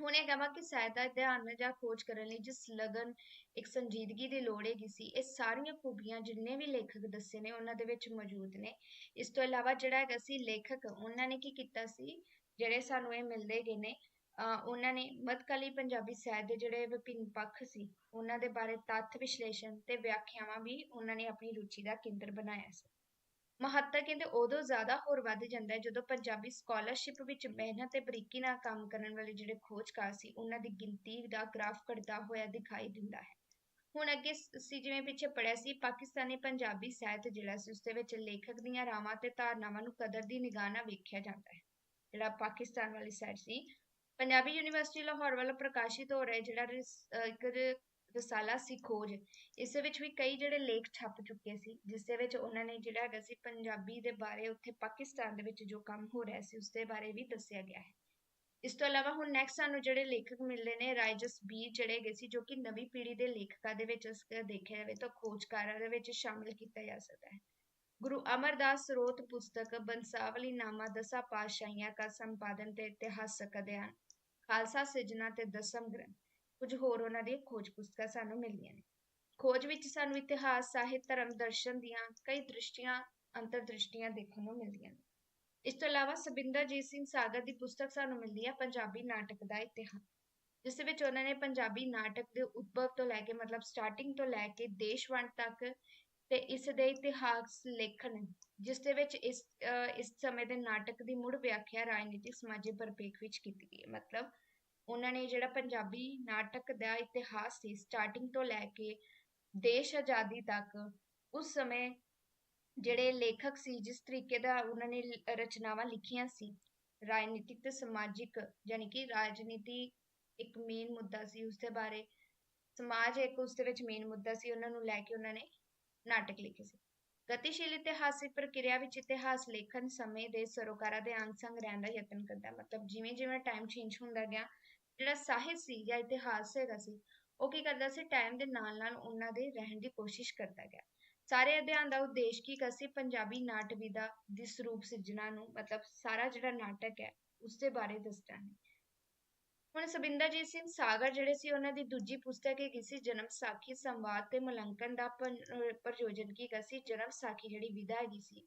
ਹੁਣ ਇਹ ਕਹਾਂ ਕਿ ਸਹਾਇਤਾ ਧਿਆਨ ਜਾਂ ਖੋਜ ਕਰਨ ਲਈ ਜਿਸ ਲਗਨ, ਇੱਕ ਸੰਜੀਦਗੀ ਦੀ ਲੋੜ ਹੈਗੀ ਸੀ, ਇਹ ਸਾਰੀਆਂ ਖੂਬੀਆਂ ਜਿੰਨੇ ਵੀ ਲੇਖਕ ਦੱਸੇ ਨੇ ਉਹਨਾਂ ਦੇ ਵਿੱਚ ਮੌਜੂਦ ਨੇ। ਇਸ ਤੋਂ ਇਲਾਵਾ ਜਿਹੜਾ ਹੈਗਾ ਸੀ ਲੇਖਕ, ਉਹਨਾਂ ਨੇ ਕੀ ਕੀਤਾ ਸੀ, ਜਿਹੜੇ ਸਾਨੂੰ ਇਹ ਮਿਲਦੇ ਗਏ ਨੇ, ਅਹ ਉਹਨਾਂ ਨੇ ਮੱਧਕਾਲੀ ਪੰਜਾਬੀ ਸਾਹਿਤ ਦੇ ਜਿਹੜੇ ਵਿਭਿੰਨ ਪੱਖ ਸੀ, ਉਹਨਾਂ ਦੇ ਬਾਰੇ ਤੱਥ ਵਿਸ਼ਲੇਸ਼ਣ ਤੇ ਵਿਆਖਿਆਵਾਂ ਵੀ ਉਹਨਾਂ ਨੇ ਆਪਣੀ ਰੁਚੀ ਦਾ ਕੇਂਦਰ ਬਣਾਇਆ ਸੀ। ਮਹੱਤਵ ਕਹਿੰਦੇ ਉਦੋਂ ਜ਼ਿਆਦਾ ਹੋਰ ਵੱਧ ਜਾਂਦਾ ਹੈ ਜਦੋਂ ਪੰਜਾਬੀ ਸਕਾਲਰਸ਼ਿਪ ਵਿੱਚ ਮਿਹਨਤ ਤੇ ਬਰੀਕੀ ਨਾਲ ਕੰਮ ਕਰਨ ਵਾਲੇ ਜਿਹੜੇ ਖੋਜਕਾਰ ਸੀ ਉਹਨਾਂ ਦੀ ਗਿਣਤੀ ਦਾ ਗ੍ਰਾਫ ਘਟਦਾ ਹੋਇਆ ਦਿਖਾਈ ਦਿੰਦਾ ਹੈ। ਹੁਣ ਅੱਗੇ ਸੀ ਜਿਵੇਂ ਪਿੱਛੇ ਪੜਿਆ ਸੀ ਪਾਕਿਸਤਾਨੀ ਪੰਜਾਬੀ ਸਾਹਿਤ ਜਿਹੜਾ ਸੀ ਉਸ ਦੇ ਵਿੱਚ ਲੇਖਕ ਦੀਆਂ ਰਾਵਾਂ ਤੇ ਧਾਰਨਾਵਾਂ ਨੂੰ ਕਦਰ ਦੀ ਨਿਗਾਹ ਨਾਲ ਵੇਖਿਆ ਜਾਂਦਾ ਹੈ। ਜਿਹੜਾ ਪਾਕਿਸਤਾਨ ਵਾਲੀ ਸਾਈਡ ਸੀ ਪੰਜਾਬੀ ਯੂਨੀਵਰਸਿਟੀ ਲਾਹੌਰ ਵੱਲੋਂ ਪ੍ਰਕਾਸ਼ਿਤ ਹੋ ਰਿਹਾ ਜਿਹੜਾ ਇੱਕ ਰਸਾਲਾ ਸੀ ਖੋਜ, ਇਸ ਵਿੱਚ ਵੀ ਕਈ ਜਿਹੜੇ ਲੇਖ ਛਪ ਚੁੱਕੇ ਸੀ, ਜਿਸ ਦੇ ਵਿੱਚ ਉਹਨਾਂ ਨੇ ਜਿਹੜਾ ਹੈਗਾ ਸੀ ਪੰਜਾਬੀ ਦੇ ਬਾਰੇ ਉੱਥੇ ਪਾਕਿਸਤਾਨ ਦੇ ਵਿੱਚ ਜੋ ਕੰਮ ਹੋ ਰਿਹਾ ਸੀ ਉਸ ਦੇ ਬਾਰੇ ਵੀ ਦੱਸਿਆ ਗਿਆ ਹੈ। ਇਸ ਤੋਂ ਇਲਾਵਾ ਹੁਣ ਨੈਕਸਟ ਸਾਨੂੰ ਜਿਹੜੇ ਲੇਖਕ ਮਿਲਦੇ ਨੇ, ਰਾਜਸ ਬੀ ਜਿਹੜੇ ਗਏ ਸੀ, ਜੋ ਕਿ ਨਵੀਂ ਪੀੜ੍ਹੀ ਦੇ ਲੇਖਕਾਂ ਦੇ ਵਿੱਚ ਦੇਖਿਆ ਜਾਵੇ ਤਾਂ ਖੋਜਕਾਰਾਂ ਦੇ ਵਿੱਚ ਸ਼ਾਮਿਲ ਕੀਤਾ ਜਾ ਸਕਦਾ ਹੈ। ਗੁਰੂ ਅਮਰਦਾਸ ਸਰੋਤ ਪੁਸਤਕ ਬੰਸਾਵਲੀ ਨਾਮਾ ਦਸਾ ਪਾਤਸ਼ਾਹੀਆਂ ਦਾ ਸੰਪਾਦਨ ਤੇ ਇਤਿਹਾਸਕ ਅਧਿਐਨ, ਖਾਲਸਾ ਸਿਰਜਣਾ ਤੇ ਦਸਮ ਗ੍ਰੰਥ। ਕੁਝ ਹੋਰ ਉਹਨਾਂ ਦੀਆਂ ਖੋਜ ਪੁਸਤਕਾਂ ਸਾਨੂੰ ਮਿਲੀਆਂ ਨੇ। ਖੋਜ ਵਿੱਚ ਸਾਨੂੰ ਇਤਿਹਾਸ, ਸਾਹਿਤ, ਧਰਮ, ਦਰਸ਼ਨ ਦੀਆਂ ਕਈ ਦ੍ਰਿਸ਼ਟੀਆਂ, ਅੰਤਰਦ੍ਰਿਸ਼ਟੀਆਂ ਦੇਖਣ ਨੂੰ ਮਿਲਦੀਆਂ ਨੇ। ਇਸ ਤੋਂ ਇਲਾਵਾ ਸਬਿੰਦਰਜੀਤ ਸਿੰਘ ਸਾਗਰ ਦੀ ਪੁਸਤਕ ਸਾਨੂੰ ਮਿਲਦੀ ਹੈ ਪੰਜਾਬੀ ਨਾਟਕ ਦਾ ਇਤਿਹਾਸ, ਜਿਸ ਵਿੱਚ ਉਹਨਾਂ ਨੇ ਪੰਜਾਬੀ ਨਾਟਕ ਦੇ ਉਦਭਵ ਤੋਂ ਲੈ ਕੇ ਮਤਲਬ ਸਟਾਰਟਿੰਗ ਤੋਂ ਲੈ ਕੇ ਦੇਸ਼ ਵੰਡ ਤੱਕ ਤੇ ਇਸ ਦੇ ਇਤਿਹਾਸ ਲੇਖਣ, ਜਿਸ ਦੇ ਵਿੱਚ ਇਸ ਇਸ ਸਮੇਂ ਦੇ ਨਾਟਕ ਦੀ ਮੁੜ ਵਿਆਖਿਆ ਰਾਜਨੀਤਿਕ ਸਮਾਜਿਕ ਪਰਿਪੇਖ ਵਿੱਚ ਕੀਤੀ ਗਈ ਹੈ। ਮਤਲਬ ਉਹਨਾਂ ਨੇ ਜਿਹੜਾ ਪੰਜਾਬੀ ਨਾਟਕ ਦਾ ਇਤਿਹਾਸ ਸੀ ਸਟਾਰਟਿੰਗ ਤੋਂ ਲੈ ਕੇ ਦੇਸ਼ ਆਜ਼ਾਦੀ ਤੱਕ, ਉਸ ਸਮੇਂ ਜਿਹੜੇ ਲੇਖਕ ਸੀ, ਜਿਸ ਤਰੀਕੇ ਦਾ ਉਹਨਾਂ ਨੇ ਰਚਨਾਵਾਂ ਲਿਖੀਆਂ ਸੀ, ਰਾਜਨੀਤਿਕ ਤੇ ਸਮਾਜਿਕ ਯਾਨੀ ਕਿ ਰਾਜਨੀਤੀ ਇੱਕ ਮੇਨ ਮੁੱਦਾ ਸੀ ਉਸ ਦੇ ਬਾਰੇ, ਸਮਾਜ ਇੱਕ ਉਸ ਦੇ ਵਿੱਚ ਮੇਨ ਮੁੱਦਾ ਸੀ, ਉਹਨਾਂ ਨੂੰ ਲੈ ਕੇ ਉਹਨਾਂ ਨੇ ਨਾਟਕ ਲਿਖੇ ਸੀ। ਗਤੀਸ਼ੀਲ ਇਤਿਹਾਸਿਕ ਪ੍ਰਕਿਰਿਆ ਵਿੱਚ ਇਤਿਹਾਸ ਲੇਖਨ ਸਮੇਂ ਦੇ ਸਰੋਕਾਰਾਂ ਦੇ ਅੰਗ ਸੰਗ ਰਹਿਣ ਦਾ ਯਤਨ ਕਰਦਾ, ਮਤਲਬ ਜਿਵੇਂ ਜਿਵੇਂ ਟਾਈਮ ਚੇਂਜ ਹੁੰਦਾ ਗਿਆ ਜਿਹੜਾ ਸਾਹਿਤ ਸੀ, ਜਾਂ ਇਤਿਹਾਸ ਹੈਗਾ ਸੀ, ਉਹ ਕੀ ਕਰਦਾ ਸੀ ਟਾਈਮ ਦੇ ਨਾਲ ਨਾਲ ਉਹਨਾਂ ਦੇ ਰਹਿਣ ਦੀ ਕੋਸ਼ਿਸ਼ ਕਰਦਾ ਗਿਆ। ਸਾਰੇ ਅਧਿਐਨ ਦਾ ਉਦੇਸ਼ ਕੀ ਸੀ, ਪੰਜਾਬੀ ਨਾਟ ਵਿਦਾ ਦੀ ਸਰੂਪ ਸਿਰਜਣਾ ਨੂੰ ਮਤਲਬ ਸਾਰਾ ਜਿਹੜਾ ਨਾਟਕ ਹੈ ਉਸ ਦੇ ਬਾਰੇ ਦੱਸਣਾ ਹੈ। ਹੁਣ ਸਬਿੰਦਰਜੀਤ ਸਿੰਘ ਸਾਗਰ ਜਿਹੜੇ ਸੀ, ਉਹਨਾਂ ਦੀ ਦੂਜੀ ਪੁਸਤਕ ਹੈਗੀ ਸੀ, ਜਨਮ ਸਾਖੀ ਸੰਵਾਦ ਤੇ ਮੁਲਾਂਕਣ ਦਾ ਪ੍ਰਯੋਜਨ ਕੀ ਸੀ, ਜਨਮ ਸਾਖੀ ਜਿਹੜੀ ਵਿਦਾ ਹੈਗੀ ਸੀ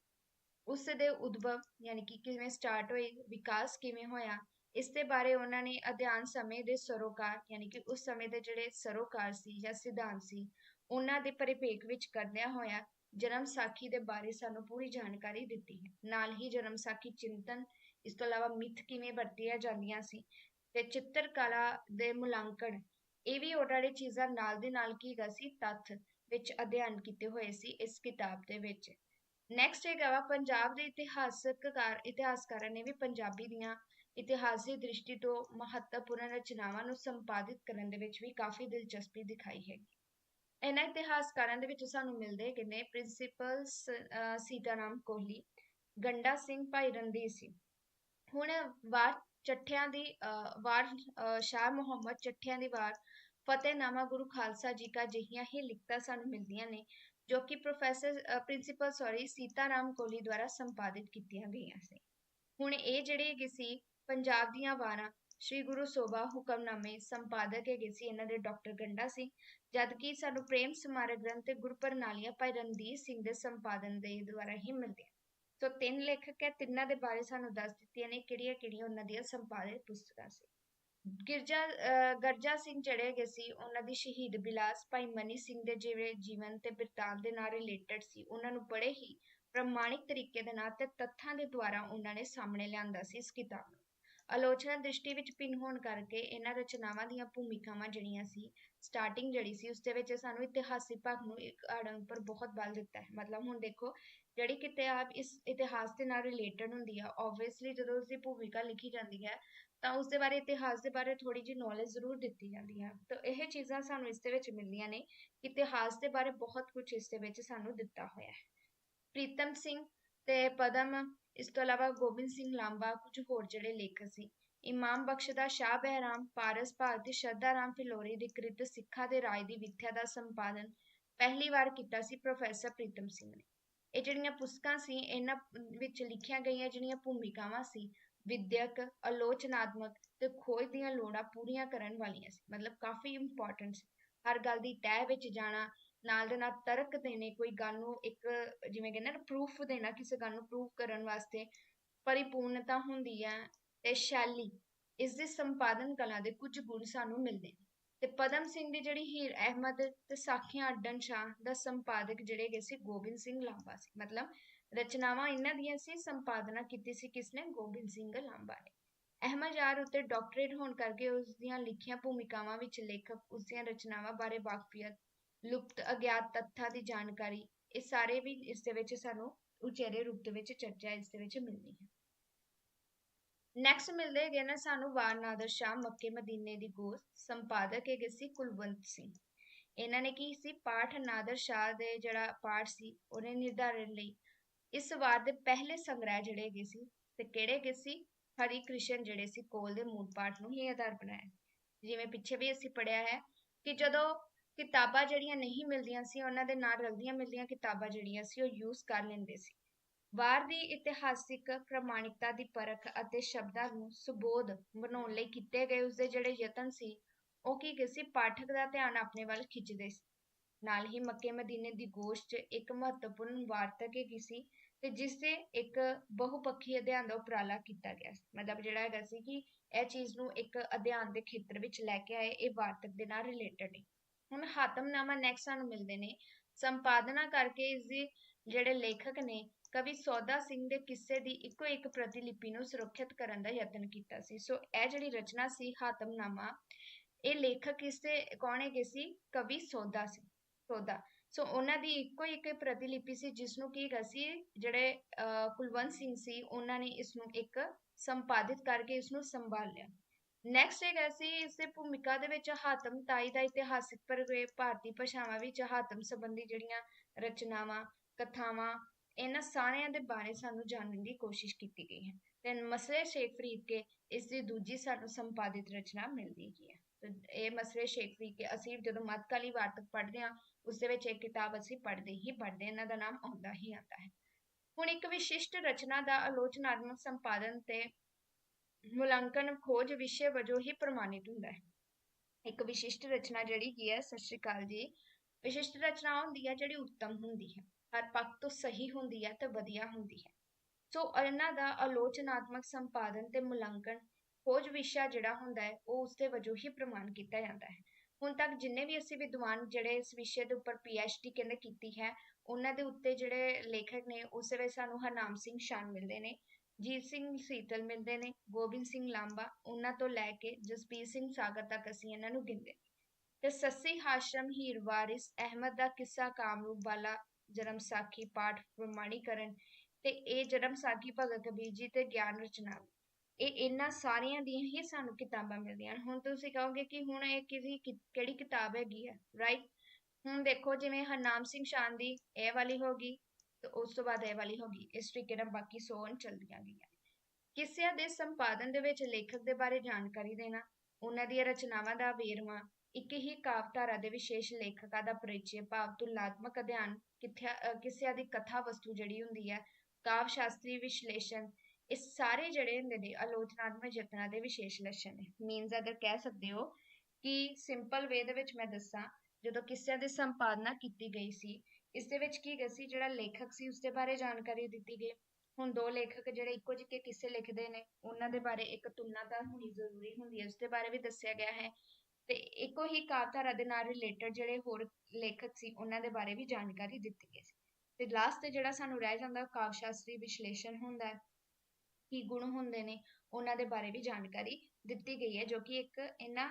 ਉਸ ਦੇ ਉਦਭਵ, ਯਾਨੀ ਕਿ ਕਿਵੇਂ ਸਟਾਰਟ ਹੋਈ, ਵਿਕਾਸ ਕਿਵੇਂ ਹੋਇਆ ਇਸ ਦੇ ਬਾਰੇ ਉਹਨਾਂ ਨੇ ਅਧਿਐਨ ਸਮੇਂ ਦੇ ਸਰੋਕਾਰ ਯਾਨੀ ਕਿ ਉਸ ਸਮੇਂ ਦੇ ਜਿਹੜੇ ਸਰੋਕਾਰ ਸੀ ਜਾਂ ਸਿਧਾਂਤ ਸੀ, ਉਹਨਾਂ ਦੇ ਪਰਿਪੇਖ ਵਿੱਚ ਕਰਦਿਆਂ ਹੋਇਆ ਜਨਮ ਸਾਖੀ ਦੇ ਬਾਰੇ ਸਾਨੂੰ ਪੂਰੀ ਜਾਣਕਾਰੀ ਦਿੱਤੀ ਹੈ। ਨਾਲ ਹੀ ਜਨਮ ਸਾਖੀ ਚਿੰਤਨ ਇਸ ਤੋਂ ਇਲਾਵਾ ਮਿੱਥ ਕਿਵੇਂ ਵਰਤੀਆਂ ਜਾਂਦੀਆਂ ਸੀ ਤੇ ਚਿੱਤਰਕਲਾ ਦੇ ਮੁਲਾਂਕਣ, ਇਹ ਵੀ ਉਹਨਾਂ ਨੇ ਚੀਜ਼ਾਂ ਨਾਲ ਦੇ ਨਾਲ ਕੀ ਗਾ ਸੀ, ਤੱਥ ਵਿੱਚ ਅਧਿਐਨ ਕੀਤੇ ਹੋਏ ਸੀ ਇਸ ਕਿਤਾਬ ਦੇ ਵਿੱਚ। ਨੈਕਸਟ ਹੈਗਾ ਵਾ, ਪੰਜਾਬ ਦੇ ਇਤਿਹਾਸਕਾਰ ਇਤਿਹਾਸਕਾਰਾਂ ਨੇ ਵੀ ਪੰਜਾਬੀ ਦੀਆਂ ਇਤਿਹਾਸਿਕ ਦ੍ਰਿਸ਼ਟੀ ਤੋਂ ਮਹੱਤਵਪੂਰਨ ਰਚਨਾਵਾਂ ਨੂੰ ਸੰਪਾਦਿਤ ਕਰਨ ਦੇ ਵਿੱਚ ਵੀ ਕਾਫੀ ਦਿਲਚਸਪੀ ਦਿਖਾਈ ਹੈ ਇਹਨਾਂ ਇਤਿਹਾਸਕਾਰਾਂ ਦੇ ਵਿੱਚ ਸਾਨੂੰ ਮਿਲਦੇ ਕਿ ਨੇ ਪ੍ਰਿੰਸੀਪਲ ਸੀਤਾਰਾਮ ਕੋਹਲੀ, ਗੰਡਾ ਸਿੰਘ ਭਾਈ ਰਣਧੀਰ ਸਿੰਘ। ਹੁਣ ਵਾਰ ਚੱਠਿਆਂ ਦੀ ਵਾਰ ਸ਼ਾਹ ਮੁਹੰਮਦ ਚੱਠਿਆਂ ਦੀ ਵਾਰ ਫਤਿਹਨਾਮਾ ਗੁਰੂ ਖਾਲਸਾ ਜੀ ਕਾ ਜਿਹੀਆਂ ਹੀ ਲਿਖਤਾਂ ਸਾਨੂੰ ਮਿਲਦੀਆਂ ਨੇ, ਜੋ ਕਿ professor principal, sorry, Sitaram Kohli ਦੁਆਰਾ ਸੰਪਾਦਿਤ ਕੀਤੀਆਂ ਗਈਆਂ ਸੀ। ਹੁਣ ਇਹ ਜਿਹੜੇ ਹੈਗੇ ਸੀ ਪੰਜਾਬ ਦੀਆਂ ਵਾਰਾਂ, ਸ਼੍ਰੀ ਗੁਰੂ ਸੋਭਾ ਹੁਕਮਨਾਮੇ ਸੰਪਾਦਕ ਹੈਗੇ ਸੀ, ਇਹਨਾਂ ਦੇ ਡਾਕਟਰ ਗੰਡਾ ਸਿੰਘ ਜਦਕਿ ਸਾਨੂੰ ਪ੍ਰੇਮ ਸਮਾਰਕ ਗ੍ਰੰਥ ਤੇ ਗੁਰਪ੍ਰਣਾਲੀਆਂ ਭਾਈ ਰਣਧੀਰ ਸਿੰਘ ਦੇ ਸੰਪਾਦਨ ਦੇ ਦੁਆਰਾ ਹੀ ਮਿਲਦੇ ਸੋ ਤਿੰਨ ਲੇਖਕ ਹੈ, ਤਿੰਨਾਂ ਦੇ ਬਾਰੇ ਸਾਨੂੰ ਦੱਸ ਦਿੱਤੀਆਂ ਨੇ, ਕਿਹੜੀਆਂ ਕਿਹੜੀਆਂ ਉਹਨਾਂ ਦੀਆਂ ਸੰਪਾਦਿਤ ਪੁਸਤਕਾਂ ਸੀ। ਗਿਰਜਾ ਗਰਜਾ ਸਿੰਘ ਜਿਹੜੇ ਹੈਗੇ ਸੀ, ਉਹਨਾਂ ਦੀ ਸ਼ਹੀਦ ਬਿਲਾਸ ਭਾਈ ਮਨੀ ਸਿੰਘ ਦੇ ਜਿਵੇਂ ਜੀਵਨ ਤੇ ਬਿਰਤਾਂਤ ਦੇ ਨਾਲ ਰਿਲੇਟਡ ਸੀ, ਉਹਨਾਂ ਨੂੰ ਬੜੇ ਹੀ ਪ੍ਰਮਾਣਿਕ ਤਰੀਕੇ ਦੇ ਨਾਲ ਤੇ ਤੱਥਾਂ ਦੇ ਦੁਆਰਾ ਉਹਨਾਂ ਨੇ ਸਾਹਮਣੇ ਲਿਆਂਦਾ ਸੀ ਇਸ ਕਿਤਾਬ ਨੂੰ। ਆਲੋਚਨਾ ਦ੍ਰਿਸ਼ਟੀ ਵਿੱਚ ਭਿੰਨ ਹੋਣ ਕਰਕੇ ਇਹਨਾਂ ਰਚਨਾਵਾਂ ਦੀਆਂ ਭੂਮਿਕਾਵਾਂ ਜਿਹੜੀਆਂ ਸੀ ਸਟਾਰਟਿੰਗ ਜਿਹੜੀ ਸੀ ਉਸ ਦੇ ਵਿੱਚ ਸਾਨੂੰ ਇਤਿਹਾਸਿਕ ਭਾਗ ਨੂੰ ਇੱਕ ਆੜਨ ਉੱਪਰ ਬਹੁਤ ਬਲ ਦਿੱਤਾ ਹੈ। ਮਤਲਬ ਹੁਣ ਦੇਖੋ, ਜਿਹੜੀ ਕਿਤਾਬ ਇਸ ਇਤਿਹਾਸ ਦੇ ਨਾਲ ਰਿਲੇਟਡ ਹੁੰਦੀ ਆ ਆਬਵੀਅਸਲੀ ਜਦੋਂ ਉਸ ਦੀ ਭੂਮਿਕਾ ਲਿਖੀ ਜਾਂਦੀ ਹੈ, ਤਾਂ ਉਸ ਦੇ ਬਾਰੇ, ਇਤਿਹਾਸ ਦੇ ਬਾਰੇ ਥੋੜੀ ਜਿਹੀ ਨੌਲੇਜ ਜ਼ਰੂਰ ਦਿੱਤੀ ਜਾਂਦੀ ਹੈ ਤਾਂ ਇਹ ਚੀਜ਼ਾਂ ਸਾਨੂੰ ਇਸ ਦੇ ਵਿੱਚ ਮਿਲਦੀਆਂ ਨੇ, ਇਤਿਹਾਸ ਦੇ ਬਾਰੇ ਬਹੁਤ ਕੁਝ ਇਸ ਦੇ ਵਿੱਚ ਸਾਨੂੰ ਦਿੱਤਾ ਹੋਇਆ ਹੈ। ਪ੍ਰੀਤਮ ਸਿੰਘ ਤੇ ਪਦਮ ਇਸ ਤੋਂ ਇਲਾਵਾ ਗੋਬਿੰਦ ਸਿੰਘ ਲਾਂਬਾ, ਕੁਝ ਹੋਰ ਜਿਹੜੇ ਲੇਖਕ ਸੀ। ਇਮਾਮ ਬਖਸ਼ ਦਾ ਸ਼ਾਹ ਬਹਿਰਾਮ, ਪਾਰਸ ਭਾਰਤੀ, ਸ਼ਰਧਾ ਰਾਮ ਫਿਲੌਰੀ ਦੇ ਕ੍ਰਿਤ ਸਿੱਖਾਂ ਦੇ ਰਾਜ ਦੀ ਵਿਥਿਆ ਦਾ ਸੰਪਾਦਨ ਪਹਿਲੀ ਵਾਰ ਕੀਤਾ ਸੀ ਪ੍ਰੋਫੈਸਰ ਪ੍ਰੀਤਮ ਸਿੰਘ ਨੇ। ਇਹ ਜਿਹੜੀਆਂ ਪੁਸਤਕਾਂ ਸੀ, ਇਹਨਾਂ ਵਿੱਚ ਲਿਖੀਆਂ ਗਈਆਂ ਜਿਹੜੀਆਂ ਭੂਮਿਕਾਵਾਂ ਸੀ, ਵਿਦਿਅਕ, ਆਲੋਚਨਾਤਮਕ ਤੇ ਖੋਜ ਦੀਆਂ ਲੋੜਾਂ ਪੂਰੀਆਂ ਕਰਨ ਵਾਲੀਆਂ ਸੀ, ਮਤਲਬ ਕਾਫੀ ਇੰਪੋਰਟੈਂਟ ਹਰ ਗੱਲ ਦੀ ਤਹਿ ਵਿੱਚ ਜਾਣਾ ਨਾਲ ਦੇ ਨਾਲ ਤਰਕ ਦੇਣੇ, ਕੋਈ ਗੱਲ ਨੂੰ ਇੱਕ ਜਿਵੇਂ ਕਹਿੰਦੇ ਨਾ ਪ੍ਰੂਫ ਦੇਣਾ, ਕਿਸੇ ਗੱਲ ਨੂੰ ਪ੍ਰੂਫ ਕਰਨ ਵਾਸਤੇ ਪਰਿਪੂਰਨਤਾ ਹੁੰਦੀ ਹੈ ਤੇ ਸ਼ੈਲੀ, ਇਸ ਦੇ ਸੰਪਾਦਨ ਕਲਾ ਦੇ ਕੁਝ ਗੁਣ ਸਾਨੂੰ ਮਿਲਦੇ ਨੇ। ਤੇ ਪਦਮ ਸਿੰਘ ਦੀ ਜਿਹੜੀ ਹੀਰ ਅਹਿਮਦ ਤੇ ਸਾਖੀਆਂ ਅੱਡਨ ਸ਼ਾਹ ਦਾ ਸੰਪਾਦਕ ਜਿਹੜੇ ਗਏ ਸੀ ਗੋਬਿੰਦ ਸਿੰਘ ਲਾਂਬਾ ਸੀ। ਮਤਲਬ ਰਚਨਾਵਾਂ ਇਹਨਾਂ ਦੀਆਂ ਸੀ, ਸੰਪਾਦਨਾ ਕੀਤੀ ਸੀ ਕਿਸਨੇ? ਗੋਬਿੰਦ ਸਿੰਘ ਲਾਂਬਾ ਨੇ। ਅਹਿਮਦ ਯਾਰ ਉੱਤੇ ਡਾਕਟਰੇਟ ਹੋਣ ਕਰਕੇ ਉਸ ਦੀਆਂ ਲਿਖੀਆਂ ਭੂਮਿਕਾਵਾਂ ਵਿੱਚ ਲੇਖਕ ਉਸ ਦੀਆਂ ਰਚਨਾਵਾਂ ਬਾਰੇ ਵਾਕਫੀਅਤ ਲੁਪਤ ਅਗਿਆਤ ਤੱਥਾਂ ਦੀ ਜਾਣਕਾਰੀ, ਇਹ ਸਾਰੇ ਵੀ ਇਸ ਦੇ ਵਿੱਚ ਸਾਨੂੰ ਉਚੇਰੇ ਰੂਪ ਦੇ ਵਿੱਚ ਚਰਚਾ ਇਸ ਦੇ ਵਿੱਚ ਮਿਲਦੀ ਹੈ। ਨੈਕਸਟ ਮਿਲਦੇ ਹੈਗੇ ਨਾ ਸਾਨੂੰ ਵਾਰ ਸ਼ਾਹ ਮੱਕੇ ਮਦੀਨੇ ਦੀ ਗੋਸ ਸੰਪਾਦਕ ਹੈਗੇ ਸੀ ਕੁਲਵੰਤ ਸਿੰਘ। ਇਹਨਾਂ ਨੇ ਕੀ ਸੀ? ਪਾਠ ਨਾਦਰ ਸ਼ਾਹ ਦੇ ਜਿਹੜਾ ਪਾਠ ਸੀ, ਉਹਨੇ ਨਿਰਧਾਰਨ ਲਈ ਇਸ ਵਾਰ ਦੇ ਪਹਿਲੇ ਸੰਗ੍ਰਹਿ ਜਿਹੜੇ ਹੈਗੇ ਸੀ ਤੇ ਕਿਹੜੇ ਹੈਗੇ ਸੀ? ਹਰੀ ਕ੍ਰਿਸ਼ਨ ਜਿਹੜੇ ਸੀ ਕੋਲ ਦੇ ਮੂਲ ਪਾਠ ਨੂੰ ਹੀ ਆਧਾਰ ਬਣਾਇਆ। ਜਿਵੇਂ ਪਿੱਛੇ ਵੀ ਅਸੀਂ ਪੜਿਆ ਹੈ ਕਿ ਜਦੋਂ ਕਿਤਾਬਾਂ ਜਿਹੜੀਆਂ ਨਹੀਂ ਮਿਲਦੀਆਂ ਸੀ, ਉਹਨਾਂ ਦੇ ਨਾਲ ਰਲਦੀਆਂ ਮਿਲਦੀਆਂ ਕਿਤਾਬਾਂ ਜਿਹੜੀਆਂ ਸੀ, ਉਹ ਯੂਜ਼ ਕਰ ਲੈਂਦੇ ਸੀ। ਵਾਰ ਦੀ ਇਤਿਹਾਸਿਕ ਪ੍ਰਮਾਣਿਕਤਾ ਦੀ ਪਰਖ ਅਤੇ ਸ਼ਬਦਾਂ ਨੂੰ ਸੁਬੋਧ ਬਣਾਉਣ ਲਈ ਕੀਤੇ ਗਏ ਉਸਦੇ ਜਿਹੜੇ ਯਤਨ ਸੀ, ਉਹ ਕੀ ਕਿਸੇ ਪਾਠਕ ਦਾ ਧਿਆਨ ਆਪਣੇ ਵੱਲ ਖਿੱਚਦੇ ਸੀ। ਨਾਲ ਹੀ ਮੱਕੇ ਮਦੀਨੇ ਦੀ ਗੋਸ਼ਟ ਇੱਕ ਮਹੱਤਵਪੂਰਨ ਵਾਰਤਕ ਹੈਗੀ ਸੀ? ਤੇ ਜਿਸ ਦੇ ਇੱਕ ਬਹੁਪੱਖੀ ਅਧਿਐਨ ਦਾ ਉਪਰਾਲਾ ਕੀਤਾ ਗਿਆ ਸੀ। ਮਤਲਬ ਜਿਹੜਾ ਹੈਗਾ ਸੀ ਕਿ ਇਹ ਚੀਜ਼ ਨੂੰ ਇੱਕ ਅਧਿਐਨ ਦੇ ਖੇਤਰ ਵਿੱਚ ਲੈ ਕੇ ਆਏ, ਇਹ ਵਾਰਤਕ ਦੇ ਨਾਲ ਰਿਲੇਟਡ ਹੈ ਹੁਣ ਹਾਤਮਨਾਮਾ ਨੈਕਸਟ ਸਾਨੂੰ ਮਿਲਦੇ ਨੇ। ਸੰਪਾਦਨਾ ਕਰਕੇ ਇਸ ਜਿਹੜੇ ਲੇਖਕ ਨੇ, ਕਵੀ ਸੌਦਾ ਸਿੰਘ ਦੇ ਕਿੱਸੇ ਦੀ ਇੱਕੋ ਇੱਕ ਪ੍ਰਤੀਲਿਪੀ ਨੂੰ ਸੁਰੱਖਿਅਤ ਕਰਨ ਦਾ ਯਤਨ ਕੀਤਾ ਸੀ। ਸੋ ਇਹ ਜਿਹੜੀ ਰਚਨਾ ਸੀ ਹਾਤਮਨਾਮਾ ਇਹ ਲੇਖਕ ਇਸ ਕੌਣ ਹੈਗੇ ਸੀ? ਕਵੀ ਸੌਦਾ ਸਿੰਘ ਸੌਦਾ। ਸੋ ਉਹਨਾਂ ਦੀ ਇੱਕੋ ਇੱਕ ਪ੍ਰਤੀਲਿਪੀ ਸੀ, ਜਿਸ ਨੂੰ ਕੀ ਹੈਗਾ ਸੀ, ਜਿਹੜੇ ਕੁਲਵੰਤ ਸਿੰਘ ਸੀ, ਉਹਨਾਂ ਨੇ ਇਸ ਨੂੰ ਇੱਕ ਸੰਪਾਦਿਤ ਕਰਕੇ ਇਸ ਨੂੰ ਸੰਭਾਲ ਨੈਕਸਟ ਹੈਗਾ ਸੀ ਇਸ ਦੇ ਭੂਮਿਕਾ ਦੇ ਵਿੱਚ ਹਾਤਮ ਤਾਈ ਦਾ ਇਤਿਹਾਸਿਕ ਪਰਵੇ, ਭਾਰਤੀ ਭਾਸ਼ਾਵਾਂ ਵਿੱਚ ਹਾਤਮ ਸੰਬੰਧੀ ਜਿਹੜੀਆਂ ਰਚਨਾਵਾਂ, ਕਥਾਵਾਂ, ਇਹਨਾਂ ਸਾਰਿਆਂ ਦੇ ਬਾਰੇ ਸਾਨੂੰ ਜਾਣਨ ਦੀ ਕੋਸ਼ਿਸ਼ ਕੀਤੀ ਗਈ ਹੈ। ਤੇ ਮਸਲੇ ਸ਼ੇਖ ਫਰੀਦ ਕੇ ਇਸ ਦੀ ਦੂਜੀ ਸਾਨੂੰ ਸੰਪਾਦਿਤ ਰਚਨਾ ਮਿਲਦੀ ਹੈ। ਤੇ ਇਹ ਮਸਲੇ ਸ਼ੇਖ ਫਰੀਦ ਕੇ ਅਸੀਂ ਜਦੋਂ ਮੱਧਕਾਲੀ ਵਾਰਤਕ ਪੜ੍ਹਦੇ ਹਾਂ ਉਸ ਦੇ ਵਿੱਚ ਇੱਕ ਕਿਤਾਬ ਅਸੀਂ ਪੜ੍ਹਦੇ ਹੀ ਪੜ੍ਹਦੇ ਇਹਨਾਂ ਦਾ ਨਾਮ ਆਉਂਦਾ ਹੀ ਆਉਂਦਾ ਹੈ। ਹੁਣ ਇੱਕ ਵਿਸ਼ਿਸ਼ਟ ਰਚਨਾ ਦਾ ਆਲੋਚਨਾਤਮਕ ਸੰਪਾਦਨ ਤੇ ਮੁਲਾਂਕਣ ਖੋਜ ਵਿਸ਼ੇ ਵਜੋਂ ਹੀ ਪ੍ਰਮਾਣਿਤ ਹੁੰਦਾ ਹੈ। ਇੱਕ ਵਿਸ਼ਿਸ਼ਟ ਰਚਨਾ ਜਿਹੜੀ ਕੀ ਹੈ, ਸਤਿ ਸ਼੍ਰੀ ਅਕਾਲ ਜੀ। ਵਿਸ਼ਿਸ਼ਟ ਰਚਨਾ ਹੁੰਦੀ ਹੈ ਜਿਹੜੀ ਉੱਤਮ ਹੁੰਦੀ ਹੈ। ਹਰ ਪੱਖ ਤੋਂ ਸਹੀ ਹੁੰਦੀ ਹੈ ਤੇ ਵਧੀਆ ਹੁੰਦੀ ਹੈ। ਸੋ ਇਹਨਾਂ ਦਾ ਆਲੋਚਨਾਤਮਕ ਸੰਪਾਦਨ ਤੇ ਮੁਲਾਂਕਣ ਖੋਜ ਵਿਸ਼ਾ ਜਿਹੜਾ ਹੁੰਦਾ ਹੈ, ਉਹ ਉਸਦੇ ਵਜੋਂ ਹੀ ਪ੍ਰਮਾਣ ਕੀਤਾ ਜਾਂਦਾ ਹੈ। ਹੁਣ ਤੱਕ ਜਿੰਨੇ ਵੀ ਅਸੀਂ ਵਿਦਵਾਨ ਜਿਹੜੇ ਇਸ ਵਿਸ਼ੇ ਦੇ ਉੱਪਰ ਪੀਐਚਡੀ ਕਹਿੰਦੇ ਕੀਤੀ ਹੈ, ਉਹਨਾਂ ਦੇ ਉੱਤੇ ਜਿਹੜੇ ਲੇਖਕ ਨੇ ਉਸ ਵਿੱਚ ਸਾਨੂੰ ਹਰਨਾਮ ਸਿੰਘ ਸ਼ਾਨ ਮਿਲਦੇ ਨੇ। ਜੀਤ ਸਿੰਘ ਸੀਤਲ ਮਿਲਦੇ ਨੇ, ਗੋਬਿੰਦ ਸਿੰਘ ਲਾਂਬਾ, ਉਹਨਾਂ ਤੋਂ ਲੈ ਕੇ ਜਸਪੀਰ ਸਿੰਘ ਸਾਗਰ ਤੱਕ ਅਸੀਂ ਇਹਨਾਂ ਨੂੰ ਗਿਣਦੇ। ਤੇ ਸੱਸੀ ਹਾਸ਼ਮ ਹੀਰ ਵਾਰਿਸ, ਅਹਿਮਦ ਦਾ ਕਿੱਸਾ ਕਾਮਰੂਪ ਵਾਲਾ ਜਨਮ ਸਾਖੀ ਪਾਠ ਪ੍ਰਮਾਣੀਕਰਨ ਤੇ ਇਹ ਜਨਮ ਸਾਖੀ ਭਗਤ ਕਬੀਰ ਜੀ ਤੇ ਗਿਆਨ ਰਚਨਾ। ਇਹ ਇਹਨਾਂ ਸਾਰੀਆਂ ਦੀਆਂ ਹੀ ਸਾਨੂੰ ਕਿਤਾਬਾਂ ਮਿਲਦੀਆਂ ਹਨ। ਹੁਣ ਤੁਸੀਂ ਕਹੋਗੇ ਕਿ ਹੁਣ ਇਹ ਕਿਹਦੀ ਕਿਹੜੀ ਕਿਤਾਬ ਹੈਗੀ ਹੈ? ਰਾਈਟ ਹੁਣ ਦੇਖੋ ਜਿਵੇਂ ਹਰਨਾਮ ਸਿੰਘ ਸ਼ਾਨ ਦੀ ਇਹ ਵਾਲੀ ਹੋ ਗਈ ਤੇ ਉਸ ਤੋਂ ਬਾਅਦ ਇਹ ਵਾਲੀ ਹੋ ਗਈ, ਇਸ ਤਰੀਕੇ ਨਾਲ ਬਾਕੀ ਸੋਨ ਚਲਦੀਆਂ ਗਈਆਂ। ਕਿਸਿਆਂ ਦੇ ਸੰਪਾਦਨ ਦੇ ਵਿੱਚ ਲੇਖਕ ਦੇ ਬਾਰੇ ਜਾਣਕਾਰੀ ਦੇਣਾ, ਉਹਨਾਂ ਦੀਆਂ ਰਚਨਾਵਾਂ ਦਾ ਵੇਰਵਾ, ਇੱਕ ਹੀ ਕਾਵਧਾਰਾ ਦੇ ਵਿਸ਼ੇਸ਼ ਲੇਖਕਾਂ ਦਾ ਪਰਿਚੈ, ਭਾਵ ਤੁਲਨਾਤਮਕ ਅਧਿਐਨ ਕਿਸਿਆਂ ਦੀ ਕਥਾ ਵਸਤੂ ਜਿਹੜੀ ਹੁੰਦੀ ਹੈ ਕਾਵ ਸ਼ਾਸਤਰੀ ਵਿਸ਼ਲੇਸ਼ਣ ਇਹ ਸਾਰੇ ਜਿਹੜੇ ਹੁੰਦੇ ਨੇ ਆਲੋਚਨਾਤਮਕ ਯਤਨਾਂ ਦੇ ਵਿਸ਼ੇਸ਼ ਲੱਛਣ ਨੇ। ਮੀਨਸ ਅਗਰ ਕਹਿ ਸਕਦੇ ਹੋ ਕਿ ਸਿੰਪਲ ਵੇ ਦੇ ਵਿੱਚ ਮੈਂ ਦੱਸਾਂ, ਜਦੋਂ ਕਿਸਿਆਂ ਦੀ ਸੰਪਾਦਨਾ ਕੀਤੀ ਗਈ ਸੀ ਇਸ ਦੇ ਵਿੱਚ ਕੀ ਗਈ ਸੀ, ਜਿਹੜਾ ਲੇਖਕ ਸੀ, ਉਸਦੇ ਬਾਰੇ ਜਾਣਕਾਰੀ ਦਿੱਤੀ ਗਈ। ਹੁਣ ਦੋ ਲੇਖਕ ਜਿਹੜੇ ਇੱਕੋ ਜਿਹੇ ਕਿੱਸੇ ਲਿਖਦੇ ਨੇ, ਉਹਨਾਂ ਦੇ ਬਾਰੇ ਇੱਕ ਤੁਲਨਾ ਤਾਂ ਹੋਣੀ ਜ਼ਰੂਰੀ ਹੁੰਦੀ ਹੈ, ਉਸਦੇ ਬਾਰੇ ਵੀ ਦੱਸਿਆ ਗਿਆ ਹੈ। ਤੇ ਇੱਕੋ ਹੀ ਕਾਵਿਧਾਰਾ ਦੇ ਨਾਲ ਰਿਲੇਟਡ ਜਿਹੜੇ ਹੋਰ ਲੇਖਕ ਸੀ, ਉਹਨਾਂ ਦੇ ਬਾਰੇ ਵੀ ਜਾਣਕਾਰੀ ਦਿੱਤੀ ਗਈ ਸੀ। ਤੇ ਲਾਸਟ ਤੇ ਜਿਹੜਾ ਸਾਨੂੰ ਰਹਿ ਜਾਂਦਾ ਕਾਵਿ ਸ਼ਾਸਤਰੀ ਵਿਸ਼ਲੇਸ਼ਣ ਹੁੰਦਾ ਹੈ, ਕੀ ਗੁਣ ਹੁੰਦੇ ਨੇ, ਉਹਨਾਂ ਦੇ ਬਾਰੇ ਵੀ ਜਾਣਕਾਰੀ ਦਿੱਤੀ ਗਈ ਹੈ, ਜੋ ਕਿ ਇੱਕ ਇਹਨਾਂ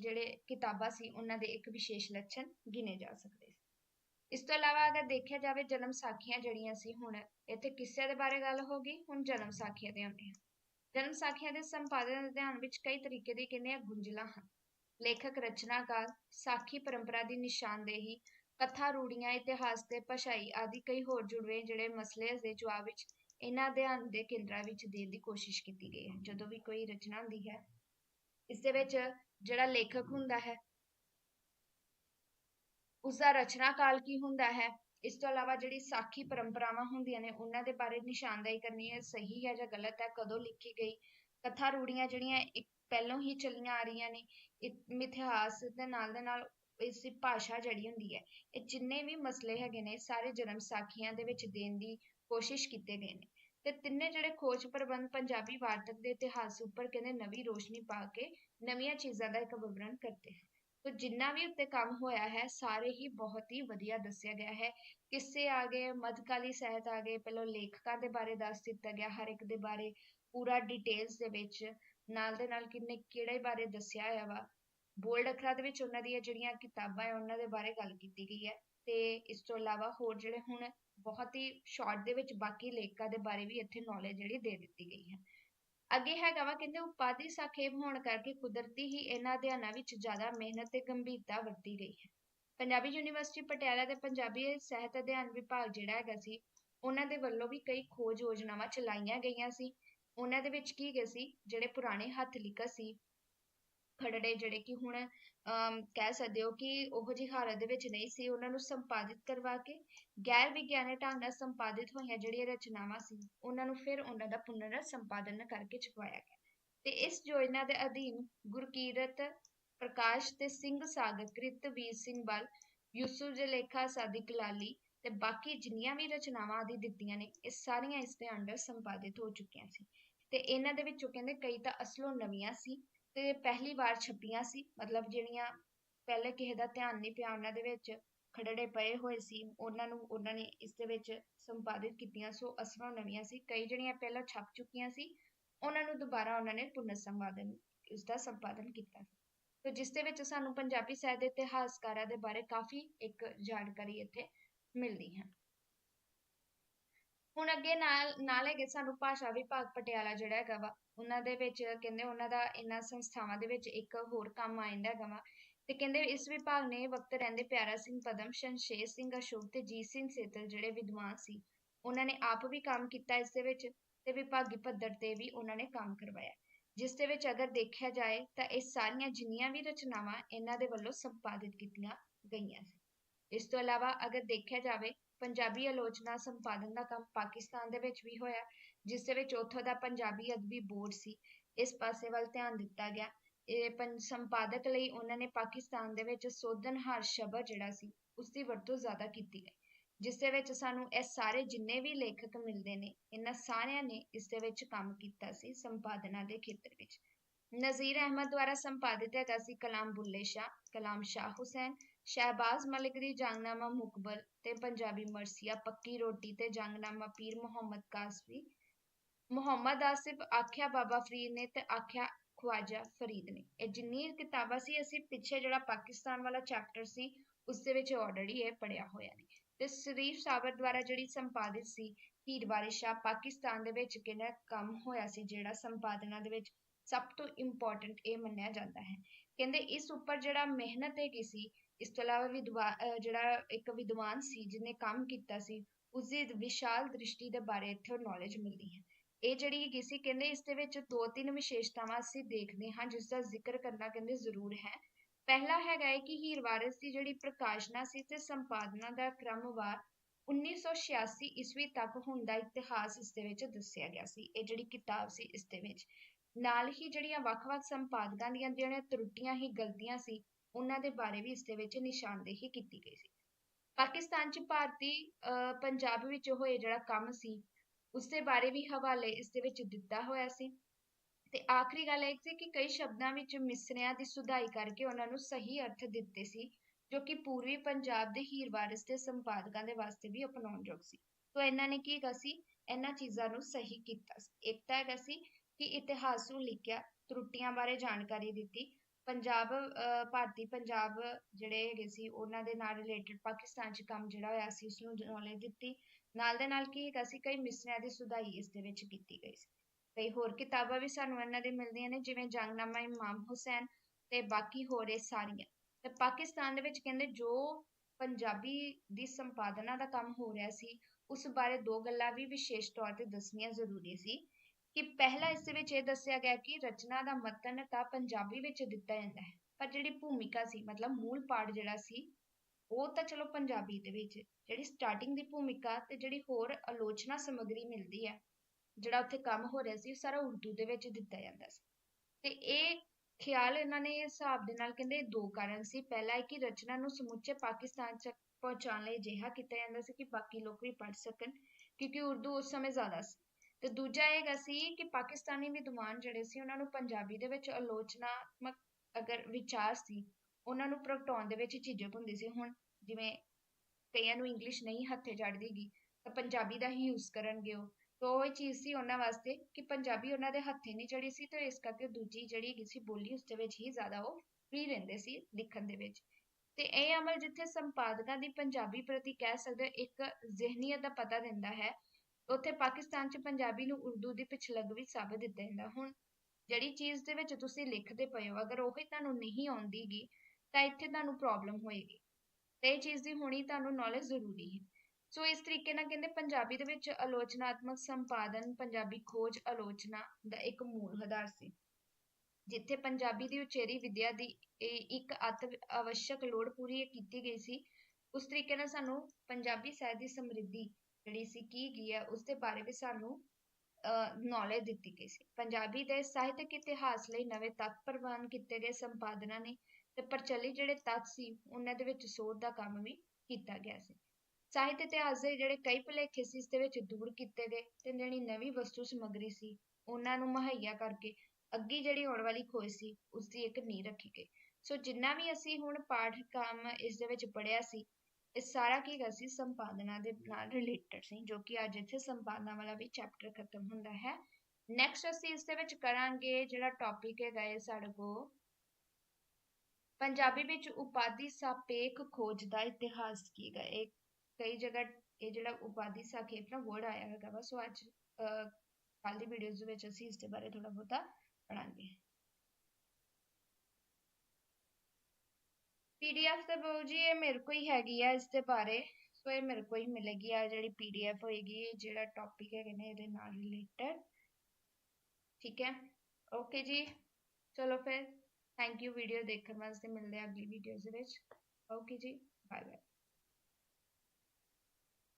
ਜਿਹੜੇ ਕਿਤਾਬਾਂ ਸੀ, ਉਹਨਾਂ ਦੇ ਇੱਕ ਵਿਸ਼ੇਸ਼ ਲੱਛਣ ਗਿਣੇ ਜਾ ਸਕਦੇ ਇਸ ਤੋਂ ਇਲਾਵਾ ਅਗਰ ਦੇਖਿਆ ਜਾਵੇ ਜਨਮ ਸਾਖੀਆਂ ਜਿਹੜੀਆਂ ਸੀ ਹੁਣ, ਇੱਥੇ ਕਿੱਸੇ ਦੇ ਬਾਰੇ ਗੱਲ ਹੋ ਗਈ? ਹੁਣ ਜਨਮ ਸਾਖੀਆਂ ਦੇ ਆਉਂਦੇ ਹਾਂ ਜਨਮ ਸਾਖੀਆਂ ਦੇ ਸੰਪਾਦਨ ਦੇ ਧਿਆਨ ਵਿੱਚ ਕਈ ਤਰੀਕੇ ਦੀ ਕਿੰਨੀਆਂ ਗੁੰਝਲਾਂ ਹਨ। ਲੇਖਕ, ਰਚਨਾਕਾਰ, ਸਾਖੀ ਪਰੰਪਰਾ ਦੀ ਨਿਸ਼ਾਨਦੇਹੀ, ਕਥਾ ਰੂੜੀਆਂ, ਇਤਿਹਾਸ ਤੇ ਭਾਸ਼ਾਈ ਆਦਿ ਕਈ ਹੋਰ ਜੁੜਵੇਂ ਜਿਹੜੇ ਮਸਲੇ ਦੇ ਜਵਾਬ ਵਿੱਚ ਇਹਨਾਂ ਅਧਿਐਨ ਦੇ ਕੇਂਦਰਾਂ ਵਿੱਚ ਦੇਣ ਦੀ ਕੋਸ਼ਿਸ਼ ਕੀਤੀ ਗਈ ਹੈ। ਜਦੋਂ ਵੀ ਕੋਈ ਰਚਨਾ ਹੁੰਦੀ ਹੈ, ਇਸ ਦੇ ਵਿੱਚ ਜਿਹੜਾ ਲੇਖਕ ਹੁੰਦਾ ਹੈ ਉਸਦਾ ਰਚਨਾ ਕਾਲ ਕੀ ਹੁੰਦਾ ਹੈ? ਇਸ ਤੋਂ ਇਲਾਵਾ ਜਿਹੜੀ ਸਾਖੀ ਪਰੰਪਰਾਵਾਂ ਹੁੰਦੀਆਂ ਨੇ, ਉਹਨਾਂ ਦੇ ਬਾਰੇ ਨਿਸ਼ਾਨਦਾਈ ਕਰਨੀ ਹੈ, ਸਹੀ ਹੈ ਜਾਂ ਗਲਤ ਹੈ, ਕਦੋਂ ਲਿਖੀ ਗਈ? ਕਥਾ ਰੂੜੀਆਂ ਜਿਹੜੀਆਂ ਇੱਕ ਪਹਿਲੋਂ ਹੀ ਚੱਲੀਆਂ ਆ ਰਹੀਆਂ ਨੇ ਮਿਥਿਹਾਸ ਦੇ ਨਾਲ ਦੇ ਨਾਲ ਇਸ ਦੀ ਭਾਸ਼ਾ ਜਿਹੜੀ ਹੁੰਦੀ ਹੈ, ਇਹ ਜਿੰਨੇ ਵੀ ਮਸਲੇ ਹੈਗੇ ਨੇ, ਸਾਰੇ ਜਨਮ ਸਾਖੀਆਂ ਦੇ ਵਿੱਚ ਦੇਣ ਦੀ ਕੋਸ਼ਿਸ਼ ਕੀਤੇ ਗਏ ਨੇ। ਤੇ ਤਿੰਨੇ ਜਿਹੜੇ ਖੋਜ ਪ੍ਰਬੰਧ ਪੰਜਾਬੀ ਵਾਰਤਕ ਦੇ ਇਤਿਹਾਸ ਉੱਪਰ ਕਹਿੰਦੇ ਨਵੀਂ ਰੋਸ਼ਨੀ ਪਾ ਕੇ ਨਵੀਆਂ ਚੀਜ਼ਾਂ ਦਾ ਇੱਕ ਵਿਵਰਣ ਕਰਦੇ ਹਨ। ਤੋ ਜਿੰਨਾ ਵੀ ਉੱਤੇ ਕੰਮ ਹੋਇਆ ਹੈ, ਸਾਰੇ ਹੀ ਬਹੁਤ ਹੀ ਵਧੀਆ ਦੱਸਿਆ ਗਿਆ ਹੈ। ਕਿੱਸੇ ਆ ਗਏ, ਮੱਧਕਾਲੀ ਸਾਹਿਤ ਆ ਗਏ, ਪਹਿਲਾਂ ਲੇਖਕਾਂ ਦੇ ਬਾਰੇ ਦੱਸ ਦਿੱਤਾ ਗਿਆ, ਹਰ ਇੱਕ ਦੇ ਬਾਰੇ ਪੂਰਾ ਡਿਟੇਲਸ ਦੇ ਵਿੱਚ, ਨਾਲ ਦੇ ਨਾਲ ਕਿੰਨੇ ਕਿਹੜੇ ਬਾਰੇ ਦੱਸਿਆ ਹੋਇਆ ਵਾ। ਬੋਲਡ ਅੱਖਰਾਂ ਦੇ ਵਿੱਚ ਉਹਨਾਂ ਦੀਆਂ ਜਿਹੜੀਆਂ ਕਿਤਾਬਾਂ ਹੈ, ਉਹਨਾਂ ਦੇ ਬਾਰੇ ਗੱਲ ਕੀਤੀ ਗਈ ਹੈ। ਤੇ ਇਸ ਤੋਂ ਇਲਾਵਾ ਹੋਰ ਜਿਹੜੇ ਹੁਣ ਬਹੁਤ ਹੀ ਸ਼ਾਰਟ ਦੇ ਵਿੱਚ ਬਾਕੀ ਲੇਖਕਾਂ ਦੇ ਬਾਰੇ ਵੀ ਇੱਥੇ ਨੌਲੇਜ ਜਿਹੜੀ ਦੇ ਦਿੱਤੀ ਗਈ ਹੈ। ਅੱਗੇ ਹੈਗਾ ਵਾ ਕਹਿੰਦੇ ਉਪਾਧੀ ਸਾਖੇਪ ਹੋਣ ਕਰਕੇ ਕੁਦਰਤੀ ਹੀ ਇਹਨਾਂ ਅਧਿਐਨਾਂ ਵਿੱਚ ਜ਼ਿਆਦਾ ਮਿਹਨਤ ਤੇ ਗੰਭੀਰਤਾ ਵਰਤੀ ਗਈ ਹੈ। ਪੰਜਾਬੀ ਯੂਨੀਵਰਸਿਟੀ ਪਟਿਆਲਾ ਦੇ ਪੰਜਾਬੀ ਸਾਹਿਤ ਅਧਿਐਨ ਵਿਭਾਗ ਜਿਹੜਾ ਹੈਗਾ ਸੀ, ਉਹਨਾਂ ਦੇ ਵੱਲੋਂ ਵੀ ਕਈ ਖੋਜ ਯੋਜਨਾਵਾਂ ਚਲਾਈਆਂ ਗਈਆਂ ਸੀ। ਉਹਨਾਂ ਦੇ ਵਿੱਚ ਕੀ ਗਏ ਸੀ, ਜਿਹੜੇ ਪੁਰਾਣੇ ਹੱਥ ਲਿਖਤ ਸੀ ਖੜੜੇ ਜਿਹੜੇ ਕਿ ਹੁਣ ਅਹ ਕਹਿ ਸਕਦੇ ਹੋ ਕਿ ਉਹੋ ਜਿਹੀ ਹਾਲਤ ਦੇ ਵਿੱਚ ਨਹੀਂ ਸੀ, ਉਹਨਾਂ ਨੂੰ ਸੰਪਾਦਿਤ ਕਰਵਾ ਕੇ, ਗੈਰ ਵਿਗਿਆਨਕ ਢੰਗ ਨਾਲ ਸੰਪਾਦਿਤ ਹੋਈਆਂ ਜਿਹੜੀਆਂ ਰਚਨਾਵਾਂ ਸੀ, ਉਹਨਾਂ ਨੂੰ ਫਿਰ ਉਹਨਾਂ ਦਾ ਪੁਨਰ ਸੰਪਾਦਨ ਕਰਕੇ ਛਪਵਾਇਆ ਗਿਆ। ਤੇ ਇਸ ਯੋਜਨਾ ਦੇ ਅਧੀਨ ਗੁਰਕੀਰਤ ਪ੍ਰਕਾਸ਼ ਤੇ ਸਿੰਘ ਸਾਗਰ ਕ੍ਰਿਤਵੀਰ ਸਿੰਘ ਬਲ, ਯੂਸੁਫ ਜਲੇਖਾ, ਸਾਦਿਕ ਲਾਲੀ ਤੇ ਬਾਕੀ ਜਿੰਨੀਆਂ ਵੀ ਰਚਨਾਵਾਂ ਆਦਿ ਦਿੱਤੀਆਂ ਨੇ, ਇਹ ਸਾਰੀਆਂ ਇਸ ਦੇ ਅੰਡਰ ਸੰਪਾਦਿਤ ਹੋ ਚੁੱਕੀਆਂ ਸੀ। ਤੇ ਇਹਨਾਂ ਦੇ ਵਿੱਚੋਂ ਕਹਿੰਦੇ ਕਈ ਤਾਂ ਅਸਲੋਂ ਨਵੀਆਂ ਸੀ ਤੇ ਪਹਿਲੀ ਵਾਰ ਛਪੀਆਂ ਸੀ, ਮਤਲਬ ਜਿਹੜੀਆਂ ਪਹਿਲੇ ਕਿਸੇ ਦਾ ਧਿਆਨ ਨਹੀਂ ਪਿਆ ਉਹਨਾਂ ਦੇ ਵਿੱਚ ਖੜੜੇ ਪਏ ਹੋਏ ਸੀ, ਉਹਨਾਂ ਨੂੰ, ਉਹਨਾਂ ਨੇ ਇਸ ਦੇ ਵਿੱਚ ਸੰਪਾਦਿਤ ਕੀਤੀਆਂ, ਸੋ ਅਸਲਾਂ ਨਵੀਆਂ ਸੀ, ਕਈ ਜਿਹੜੀਆਂ ਪਹਿਲਾਂ ਛਪ ਚੁੱਕੀਆਂ ਸੀ, ਉਹਨਾਂ ਨੂੰ ਦੁਬਾਰਾ ਉਹਨਾਂ ਨੇ ਪੁਨਰ ਸੰਪਾਦਨ ਇਸ ਦਾ ਸੰਪਾਦਨ ਕੀਤਾ। ਤੇ ਜਿਸ ਦੇ ਵਿੱਚ ਸਾਨੂੰ ਪੰਜਾਬੀ ਸਾਹਿਤ ਦੇ ਇਤਿਹਾਸਕਾਰਾਂ ਦੇ ਬਾਰੇ ਕਾਫੀ ਇੱਕ ਜਾਣਕਾਰੀ ਇੱਥੇ ਮਿਲਦੀ ਹੈ। ਹੁਣ ਅੱਗੇ ਨਾਲ ਨਾਲ ਹੈਗੇ ਸਾਨੂੰ ਭਾਸ਼ਾ ਵਿਭਾਗ ਪਟਿਆਲਾ ਜਿਹੜਾ ਹੈਗਾ ਵਾ, ਉਹਨਾਂ ਦੇ ਵਿੱਚ ਕਹਿੰਦੇ ਉਹਨਾਂ ਦਾ ਇਹਨਾਂ ਸੰਸਥਾਵਾਂ ਦੇ ਵਿੱਚ ਇੱਕ ਹੋਰ ਕੰਮ ਆ ਜਾਂਦਾ ਹੈਗਾ ਵਾ। ਤੇ ਕਹਿੰਦੇ ਇਸ ਵਿਭਾਗ ਨੇ ਵਕਤ ਰਹਿੰਦੇ ਪਿਆਰਾ ਸਿੰਘ ਪਦਮ, ਸ਼ਮਸ਼ੇਰ ਸਿੰਘ ਅਸ਼ੋਕ ਤੇ ਜੀਤ ਸਿੰਘ ਸੇਤਲ ਜਿਹੜੇ ਵਿਦਵਾਨ ਸੀ, ਉਹਨਾਂ ਨੇ ਆਪ ਵੀ ਕੰਮ ਕੀਤਾ ਇਸ ਦੇ ਵਿੱਚ ਤੇ ਵਿਭਾਗੀ ਪੱਧਰ ਤੇ ਵੀ ਉਹਨਾਂ ਨੇ ਕੰਮ ਕਰਵਾਇਆ। ਜਿਸ ਦੇ ਵਿੱਚ ਅਗਰ ਦੇਖਿਆ ਜਾਏ ਤਾਂ ਇਹ ਸਾਰੀਆਂ ਜਿੰਨੀਆਂ ਵੀ ਰਚਨਾਵਾਂ ਇਹਨਾਂ ਦੇ ਵੱਲੋਂ ਸੰਪਾਦਿਤ ਕੀਤੀਆਂ ਗਈਆਂ ਇਸ ਤੋਂ ਇਲਾਵਾ ਅਗਰ ਦੇਖਿਆ ਜਾਵੇ ਪੰਜਾਬੀ ਆਲੋਚਨਾ ਸੰਪਾਦਨ ਦਾ ਕੰਮ ਪਾਕਿਸਤਾਨ ਦੇ ਵਿੱਚ ਵੀ ਹੋਇਆ, ਜਿਸ ਦੇ ਵਿੱਚ ਉੱਥੋਂ ਦਾ ਪੰਜਾਬੀ ਅਦਬੀ ਬੋਰਡ ਸੀ, ਇਸ ਪਾਸੇ ਵੱਲ ਧਿਆਨ ਦਿੱਤਾ ਗਿਆ। ਇਹ ਸੰਪਾਦਕ ਲਈ ਉਹਨਾਂ ਨੇ ਪਾਕਿਸਤਾਨ ਦੇ ਵਿੱਚ ਸੋਧਨਹਾਰ ਸ਼ਬਦ ਜਿਹੜਾ ਸੀ ਉਸ ਦੀ ਵਰਤੋਂ ਜ਼ਿਆਦਾ ਕੀਤੀ ਗਈ, ਜਿਸ ਦੇ ਵਿੱਚ ਸਾਨੂੰ ਇਹ ਸਾਰੇ ਜਿੰਨੇ ਵੀ ਲੇਖਕ ਮਿਲਦੇ ਨੇ, ਇਹਨਾਂ ਸਾਰਿਆਂ ਨੇ ਇਸ ਦੇ ਵਿੱਚ ਕੰਮ ਕੀਤਾ ਸੀ ਸੰਪਾਦਨਾ ਦੇ ਖੇਤਰ ਵਿੱਚ। ਨਜ਼ੀਰ ਅਹਿਮਦ ਦੁਆਰਾ ਸੰਪਾਦਿਤ ਹੈਗਾ ਸੀ ਕਲਾਮ ਬੁੱਲੇ ਸ਼ਾਹ, ਕਲਾਮ ਸ਼ਾਹ ਹੁਸੈਨ ਸ਼ਹਿਬਾਜ਼ ਮਲਿਕ ਦੀ ਜੰਗਨਾਮਾ ਮੁਕਬਲ ਤੇ ਪੰਜਾਬੀ ਮਰਸੀਆ, ਪੱਕੀ ਰੋਟੀ ਤੇ ਜੰਗਨਾਮਾ ਪੀਰ ਮੁਹੰਮਦ ਕਾਸਵੀ ਮੁਹੰਮਦ ਆਸਿਫ ਆਖਿਆ, ਬਾਬਾ ਫਰੀਦ ਨੇ ਤੇ ਆਖਿਆ, ਖਵਾਜਾ ਫਰੀਦ ਨੇ। ਇਹ ਜਿੰਨੀ ਕਿਤਾਬਾਂ ਸੀ, ਅਸੀਂ ਪਿੱਛੇ ਜਿਹੜਾ ਪਾਕਿਸਤਾਨ ਵਾਲਾ ਚੈਪਟਰ ਸੀ ਉਸ ਦੇ ਵਿੱਚ ਆਲਰੇਡੀ ਇਹ ਪੜਿਆ ਹੋਇਆ ਨੇ। ਤੇ ਸ਼ਰੀਫ ਸਾਬਰ ਦੁਆਰਾ ਜਿਹੜੀ ਸੰਪਾਦਿਤ ਸੀ ਹੀਰ ਵਾਰਿਸ ਸ਼ਾਹ ਪਾਕਿਸਤਾਨ ਦੇ ਵਿੱਚ ਕਿਹੜਾ ਕੰਮ ਹੋਇਆ ਸੀ, ਜਿਹੜਾ ਸੰਪਾਦਨਾ ਦੇ ਵਿੱਚ ਸਭ ਤੋਂ ਇੰਪੋਰਟੈਂਟ ਇਹ ਮੰਨਿਆ ਜਾਂਦਾ ਹੈ। ਕਹਿੰਦੇ, ਇਸ ਉੱਪਰ ਜਿਹੜਾ ਮਿਹਨਤ ਹੈਗੀ ਸੀ ਇਸ ਤੋਂ ਇਲਾਵਾ ਵਿਦਵਾਨ ਜਿਹੜਾ ਇੱਕ ਵਿਦਵਾਨ ਸੀ, ਜਿਹਨੇ ਕੰਮ ਕੀਤਾ ਸੀ ਉਸ ਦੀ ਵਿਸ਼ਾਲ ਦ੍ਰਿਸ਼ਟੀ ਦੇ ਬਾਰੇ ਇੱਥੇ ਨੌਲੇਜ ਮਿਲਦੀ ਹੈ। ਇਹ ਜਿਹੜੀ ਹੈਗੀ ਸੀ, ਕਹਿੰਦੇ ਇਸ ਦੇ ਵਿੱਚ ਦੋ ਤਿੰਨ ਵਿਸ਼ੇਸ਼ਤਾਵਾਂ ਅਸੀਂ ਦੇਖਦੇ ਹਾਂ ਜਿਸ ਦਾ ਜ਼ਿਕਰ ਕਰਨਾ ਕਹਿੰਦੇ ਜ਼ਰੂਰ ਹੈ। ਪਹਿਲਾ ਹੈਗਾ ਹੈ ਕਿ ਹੀਰ ਵਾਰਿਸ ਦੀ ਜਿਹੜੀ ਪ੍ਰਕਾਸ਼ਨਾ ਸੀ ਤੇ ਸੰਪਾਦਨਾ ਦਾ ਕ੍ਰਮਵਾਰ 1986 ਈਸਵੀ ਤੱਕ ਹੋਣ ਦਾ ਇਤਿਹਾਸ ਇਸ ਦੇ ਵਿੱਚ ਦੱਸਿਆ ਗਿਆ ਸੀ। ਇਹ ਜਿਹੜੀ ਕਿਤਾਬ ਸੀ ਇਸ ਦੇ ਵਿੱਚ। ਨਾਲ ਹੀ ਜਿਹੜੀਆਂ ਵੱਖ-ਵੱਖ ਸੰਪਾਦਕਾਂ ਦੀਆਂ ਜਿਹੜੀਆਂ ਤਰੁੱਟੀਆਂ ਹੀ ਗਲਤੀਆਂ ਸੀ ਉਹਨਾਂ ਦੇ ਬਾਰੇ ਵੀ ਇਸਦੇ ਵਿੱਚ ਨਿਸ਼ਾਨਦੇਹੀ ਕੀਤੀ ਗਈ ਸੀ। ਪਾਕਿਸਤਾਨ 'ਚ ਭਾਰਤੀ ਪੰਜਾਬ ਵਿੱਚ ਹੋਏ ਜਿਹੜਾ ਕੰਮ ਸੀ ਉਸ ਬਾਰੇ ਵੀ ਹਵਾਲੇ ਇਸ ਵਿੱਚ ਦਿੱਤਾ ਹੋਇਆ ਸੀ। ਤੇ ਆਖਰੀ ਗੱਲ ਇਹ ਸੀ ਕਿ ਕਈ ਸ਼ਬਦਾਂ ਵਿੱਚ ਮਿਸਰਿਆਂ ਦੀ ਸੁਧਾਈ ਕਰਕੇ ਉਹਨਾਂ ਨੂੰ ਸਹੀ ਅਰਥ ਦਿੱਤੇ ਸੀ, ਜੋ ਕਿ ਪੂਰਬੀ ਪੰਜਾਬ ਦੇ ਹੀਰ ਵਾਰਿਸ ਦੇ ਸੰਪਾਦਕਾਂ ਦੇ ਵਾਸਤੇ ਵੀ ਅਪਣਾਉਣਯੋਗ ਸੀ। ਤੋਂ ਇਹਨਾਂ ਨੇ ਕੀ ਕੀਤਾ ਸੀ? ਇਹਨਾਂ ਚੀਜ਼ਾਂ ਨੂੰ ਸਹੀ ਕੀਤਾ ਸੀ। ਇੱਕ ਤਾਂ ਹੈਗਾ ਸੀ ਕਿ ਇਤਿਹਾਸ ਨੂੰ ਲਿਖਿਆ, ਤਰੁੱਟੀਆਂ ਬਾਰੇ ਜਾਣਕਾਰੀ ਦਿੱਤੀ ਪੰਜਾਬ ਭਾਰਤੀ ਪੰਜਾਬ ਜਿਹੜੇ ਹੈਗੇ ਸੀ, ਉਹਨਾਂ ਦੇ ਨਾਲ ਰਿਲੇਟਡ ਪਾਕਿਸਤਾਨ 'ਚ ਕੰਮ ਜਿਹੜਾ ਹੋਇਆ ਸੀ ਉਸ ਨੂੰ ਦਿੱਤੀ। ਨਾਲ ਦੇ ਨਾਲ ਕੀ ਹੈਗਾ ਸੀ, ਕਈ ਮਿਸਰਿਆਂ ਦੀ ਸੁਧਾਈ ਇਸ ਵਿੱਚ ਕੀਤੀ ਗਈ ਸੀ। ਕਈ ਹੋਰ ਕਿਤਾਬਾਂ ਵੀ ਸਾਨੂੰ ਇਹਨਾਂ ਦੇ ਮਿਲਦੀਆਂ ਨੇ, ਜਿਵੇਂ ਜੰਗਨਾਮਾ ਇਮਾਮ ਹੁਸੈਨ ਤੇ ਬਾਕੀ ਹੋਰ ਇਹ ਸਾਰੀਆਂ। ਤੇ ਪਾਕਿਸਤਾਨ ਦੇ ਵਿੱਚ ਕਹਿੰਦੇ ਜੋ ਪੰਜਾਬੀ ਦੀ ਸੰਪਾਦਨਾ ਦਾ ਕੰਮ ਹੋ ਰਿਹਾ ਸੀ, ਉਸ ਬਾਰੇ ਦੋ ਗੱਲਾਂ ਵੀ ਵਿਸ਼ੇਸ਼ ਤੌਰ ਤੇ ਦੱਸਣੀਆਂ ਜ਼ਰੂਰੀ ਸੀ। ਕਿ ਪਹਿਲਾ ਇਸ ਵਿੱਚ ਇਹ ਦੱਸਿਆ ਗਿਆ ਕਿ ਰਚਨਾ ਦਾ ਮਤਨ ਤਾਂ ਪੰਜਾਬੀ ਵਿੱਚ ਦਿੱਤਾ ਜਾਂਦਾ ਹੈ, ਪਰ ਜਿਹੜੀ ਭੂਮਿਕਾ ਸੀ, ਮਤਲਬ ਮੂਲ ਪਾਠ ਜਿਹੜਾ ਸੀ, ਉਹ ਤਾਂ ਚਲੋ ਪੰਜਾਬੀ ਦੇ ਵਿੱਚ, ਜਿਹੜੀ ਸਟਾਰਟਿੰਗ ਦੀ ਭੂਮਿਕਾ ਤੇ ਜਿਹੜੀ ਹੋਰ ਆਲੋਚਨਾ ਸਮੱਗਰੀ ਮਿਲਦੀ ਹੈ, ਜਿਹੜਾ ਉੱਥੇ ਕੰਮ ਹੋ ਰਿਹਾ ਸੀ, ਉਹ ਸਾਰਾ ਉਰਦੂ ਦੇ ਵਿੱਚ ਦਿੱਤਾ ਜਾਂਦਾ ਸੀ। ਤੇ ਇਹ ਖਿਆਲ ਇਹਨਾਂ ਨੇ ਹਿਸਾਬ ਦੇ ਨਾਲ ਕਹਿੰਦੇ ਦੋ ਕਾਰਨ ਸੀ। ਪਹਿਲਾ ਹੈ ਕਿ ਰਚਨਾ ਨੂੰ ਸਮੁੱਚੇ ਪਾਕਿਸਤਾਨ ਤੱਕ ਪਹੁੰਚਾਉਣ ਲਈ ਅਜਿਹਾ ਕੀਤਾ ਜਾਂਦਾ ਸੀ ਕਿ ਬਾਕੀ ਲੋਕ ਵੀ ਪੜ੍ਹ ਸਕਣ, ਕਿਉਂਕਿ ਉਰਦੂ ਉਸ ਸਮੇਂ ਜ਼ਿਆਦਾ ਸੀ। ਤੇ ਦੂਜਾ ਇਹ ਹੈਗਾ ਸੀ ਕਿ ਪਾਕਿਸਤਾਨੀ ਵਿਦਵਾਨ ਜਿਹੜੇ ਸੀ, ਉਹਨਾਂ ਨੂੰ ਪੰਜਾਬੀ ਦੇ ਵਿੱਚ ਆਲੋਚਨਾਤਮਕ ਅਗਰ ਵਿਚਾਰ ਸੀ, ਉਹਨਾਂ ਨੂੰ ਪ੍ਰਗਟਾਉਣ ਦੇ ਵਿੱਚ ਝਿਜਕ ਹੁੰਦੀ ਸੀ। ਹੁਣ ਜਿਵੇਂ ਕਈਆਂ ਨੂੰ ਇੰਗਲਿਸ਼ ਨਹੀਂ ਹੱਥੇ ਚੜਦੀਗੀ ਤਾਂ ਪੰਜਾਬੀ ਦਾ ਹੀ ਯੂਜ਼ ਕਰਨਗੇ ਉਹ। ਤਾਂ ਉਹ ਚੀਜ਼ ਸੀ ਉਹਨਾਂ ਵਾਸਤੇ ਕਿ ਪੰਜਾਬੀ ਉਹਨਾਂ ਦੇ ਹੱਥੇ ਨਹੀਂ ਚੜੀ ਸੀ, ਤੇ ਇਸ ਕਰਕੇ ਦੂਜੀ ਜਿਹੜੀ ਹੈਗੀ ਸੀ ਬੋਲੀ, ਉਸ ਦੇ ਵਿੱਚ ਹੀ ਜ਼ਿਆਦਾ ਉਹ ਫ੍ਰੀ ਰਹਿੰਦੇ ਸੀ ਲਿਖਣ ਦੇ ਵਿੱਚ। ਤੇ ਇਹ ਅਮਲ ਜਿੱਥੇ ਸੰਪਾਦਕਾਂ ਦੀ ਪੰਜਾਬੀ ਪ੍ਰਤੀ ਕਹਿ ਸਕਦੇ ਇੱਕ ਜ਼ਿਹਨੀਅਤ ਦਾ ਪਤਾ ਦਿੰਦਾ ਹੈ ਉੱਥੇ ਪਾਕਿਸਤਾਨ 'ਚ ਪੰਜਾਬੀ ਨੂੰ ਉਰਦੂ ਦੀ ਪਿਛਲਗ ਵੀ ਸਾਬਤ ਦਿੱਤਾ ਜਾਂਦਾ। ਹੁਣ ਜਿਹੜੀ ਚੀਜ਼ ਦੇ ਵਿੱਚ ਤੁਸੀਂ ਲਿਖਦੇ ਪਏ ਹੋ, ਅਗਰ ਉਹ ਤੁਹਾਨੂੰ ਨਹੀਂ ਆਉਂਦੀਗੀ, ਤਾਂ ਇੱਥੇ ਤੁਹਾਨੂੰ ਪ੍ਰੋਬਲਮ ਹੋਏਗੀ। ਤੇ ਇਹ ਚੀਜ਼ ਦੀ ਹੋਣੀ ਤੁਹਾਨੂੰ ਨੌਲੇਜ ਜ਼ਰੂਰੀ ਹੈ। ਸੋ ਇਸ ਤਰੀਕੇ ਨਾਲ ਕਹਿੰਦੇ ਪੰਜਾਬੀ ਦੇ ਵਿੱਚ ਆਲੋਚਨਾਤਮਕ ਸੰਪਾਦਨ, ਪੰਜਾਬੀ ਖੋਜ ਆਲੋਚਨਾ ਦਾ ਇੱਕ ਮੂਲ ਆਧਾਰ ਸੀ। ਜਿੱਥੇ ਪੰਜਾਬੀ ਦੀ ਉਚੇਰੀ ਵਿਦਿਆ ਦੀ ਇੱਕ ਅਤ ਆਵਸ਼ਕ ਲੋੜ ਪੂਰੀ ਕੀਤੀ ਗਈ ਸੀ, ਉਸ ਤਰੀਕੇ ਨਾਲ ਸਾਨੂੰ ਪੰਜਾਬੀ ਸਾਹਿਤ ਦੀ ਸਮਰਿੱਧੀ ਜਿਹੜੀ ਸੀ, ਕੀ ਗਈ ਹੈ, ਉਸ ਦੇ ਬਾਰੇ ਵੀ ਸਾਨੂੰ ਨੌਲੇਜ ਦਿੱਤੀ ਗਈ ਸੀ। ਪੰਜਾਬੀ ਦੇ ਸਾਹਿਤਕ ਇਤਿਹਾਸ ਲਈ ਨਵੇਂ ਤੱਤ ਪ੍ਰਵਾਨ ਕੀਤੇ ਗਏ ਸੰਪਾਦਨਾਂ ਨੇ ਤੇ ਪ੍ਰਚਲਿਤ ਜਿਹੜੇ ਤੱਤ ਸੀ, ਉਹਨਾਂ ਦੇ ਵਿੱਚ ਸੋਧ ਦਾ ਕੰਮ ਵੀ ਕੀਤਾ ਗਿਆ ਸੀ। ਸਾਹਿਤ ਇਤਿਹਾਸ ਦੇ ਜਿਹੜੇ ਕਈ ਭੁਲੇਖੇ ਸੀ, ਇਸ ਦੇ ਵਿੱਚ ਦੂਰ ਕੀਤੇ ਗਏ ਤੇ ਜਿਹੜੀ ਨਵੀਂ ਵਸਤੂ ਸਮੱਗਰੀ ਸੀ, ਉਹਨਾਂ ਨੂੰ ਮੁਹੱਈਆ ਕਰਕੇ ਅੱਗੇ ਜਿਹੜੀ ਆਉਣ ਵਾਲੀ ਖੋਜ ਸੀ, ਉਸ ਦੀ ਇੱਕ ਨੀਂਹ ਰੱਖੀ ਗਈ। ਸੋ ਜਿੰਨਾ ਵੀ ਅਸੀਂ ਹੁਣ ਪਾਠ ਕੰਮ ਇਸ ਦੇ ਵਿੱਚ ਪੜਿਆ ਸੀ ਇਹ ਸਾਰਾ ਕੀ ਹੈਗਾ ਸੀ, ਸੰਪਾਦਨਾ ਦੇ ਨਾਲ ਰਿਲੇਟਡ ਸੀ, ਜੋ ਕਿ ਅੱਜ ਇੱਥੇ ਸੰਪਾਦਨਾ ਵਾਲਾ ਵੀ ਚੈਪਟਰ ਖਤਮ ਹੁੰਦਾ ਹੈ। ਨੈਕਸਟ ਅਸੀਂ ਇਸ ਦੇ ਵਿੱਚ ਕਰਾਂਗੇ ਜਿਹੜਾ ਟੌਪਿਕ ਹੈਗਾ ਇਹ ਸਾਡੇ ਕੋਲ। ਪੰਜਾਬੀ ਵਿੱਚ ਉਪਾਧੀ ਸਾਪੇਖ ਖੋਜ ਦਾ ਇਤਿਹਾਸ ਕੀ ਹੈਗਾ? ਇਹ ਕਈ ਜਗ੍ਹਾ ਇਹ ਜਿਹੜਾ ਉਪਾਧੀ ਸਾਖੇਪ ਨਾ ਵਰਡ ਆਇਆ ਹੈਗਾ ਵਾ, ਸੋ ਅੱਜ ਕੱਲ ਦੀ ਵੀਡੀਓਜ਼ ਵਿੱਚ ਅਸੀਂ ਇਸ ਦੇ ਬਾਰੇ ਥੋੜਾ ਬਹੁਤਾ ਪੜਾਂਗੇ ਪੀਡੀਐਫ ਤੇ ਬਾਬੂ ਜੀ ਇਹ ਮੇਰੇ ਕੋਲ ਹੀ ਹੈਗੀ ਆ ਇਸ ਦੇ ਬਾਰੇ, ਸੋ ਇਹ ਮੇਰੇ ਕੋਲ ਹੀ ਮਿਲੇਗੀ ਆ ਜਿਹੜੀ ਪੀਡੀਐਫ ਹੋਏਗੀ ਜਿਹੜਾ ਟੌਪਿਕ ਹੈਗੇ ਨੇ ਇਹਦੇ ਨਾਲ ਰਿਲੇਟਡ ਠੀਕ ਹੈ? ਓਕੇ ਜੀ। ਚਲੋ ਫਿਰ ਥੈਂਕ ਯੂ ਵੀਡੀਓ ਦੇਖਣ ਵਾਸਤੇ ਮਿਲਦੇ ਆ ਅਗਲੀ ਵੀਡੀਓਜ਼ ਦੇ ਵਿੱਚ। ਓਕੇ ਜੀ ਬਾਏ ਬਾਏ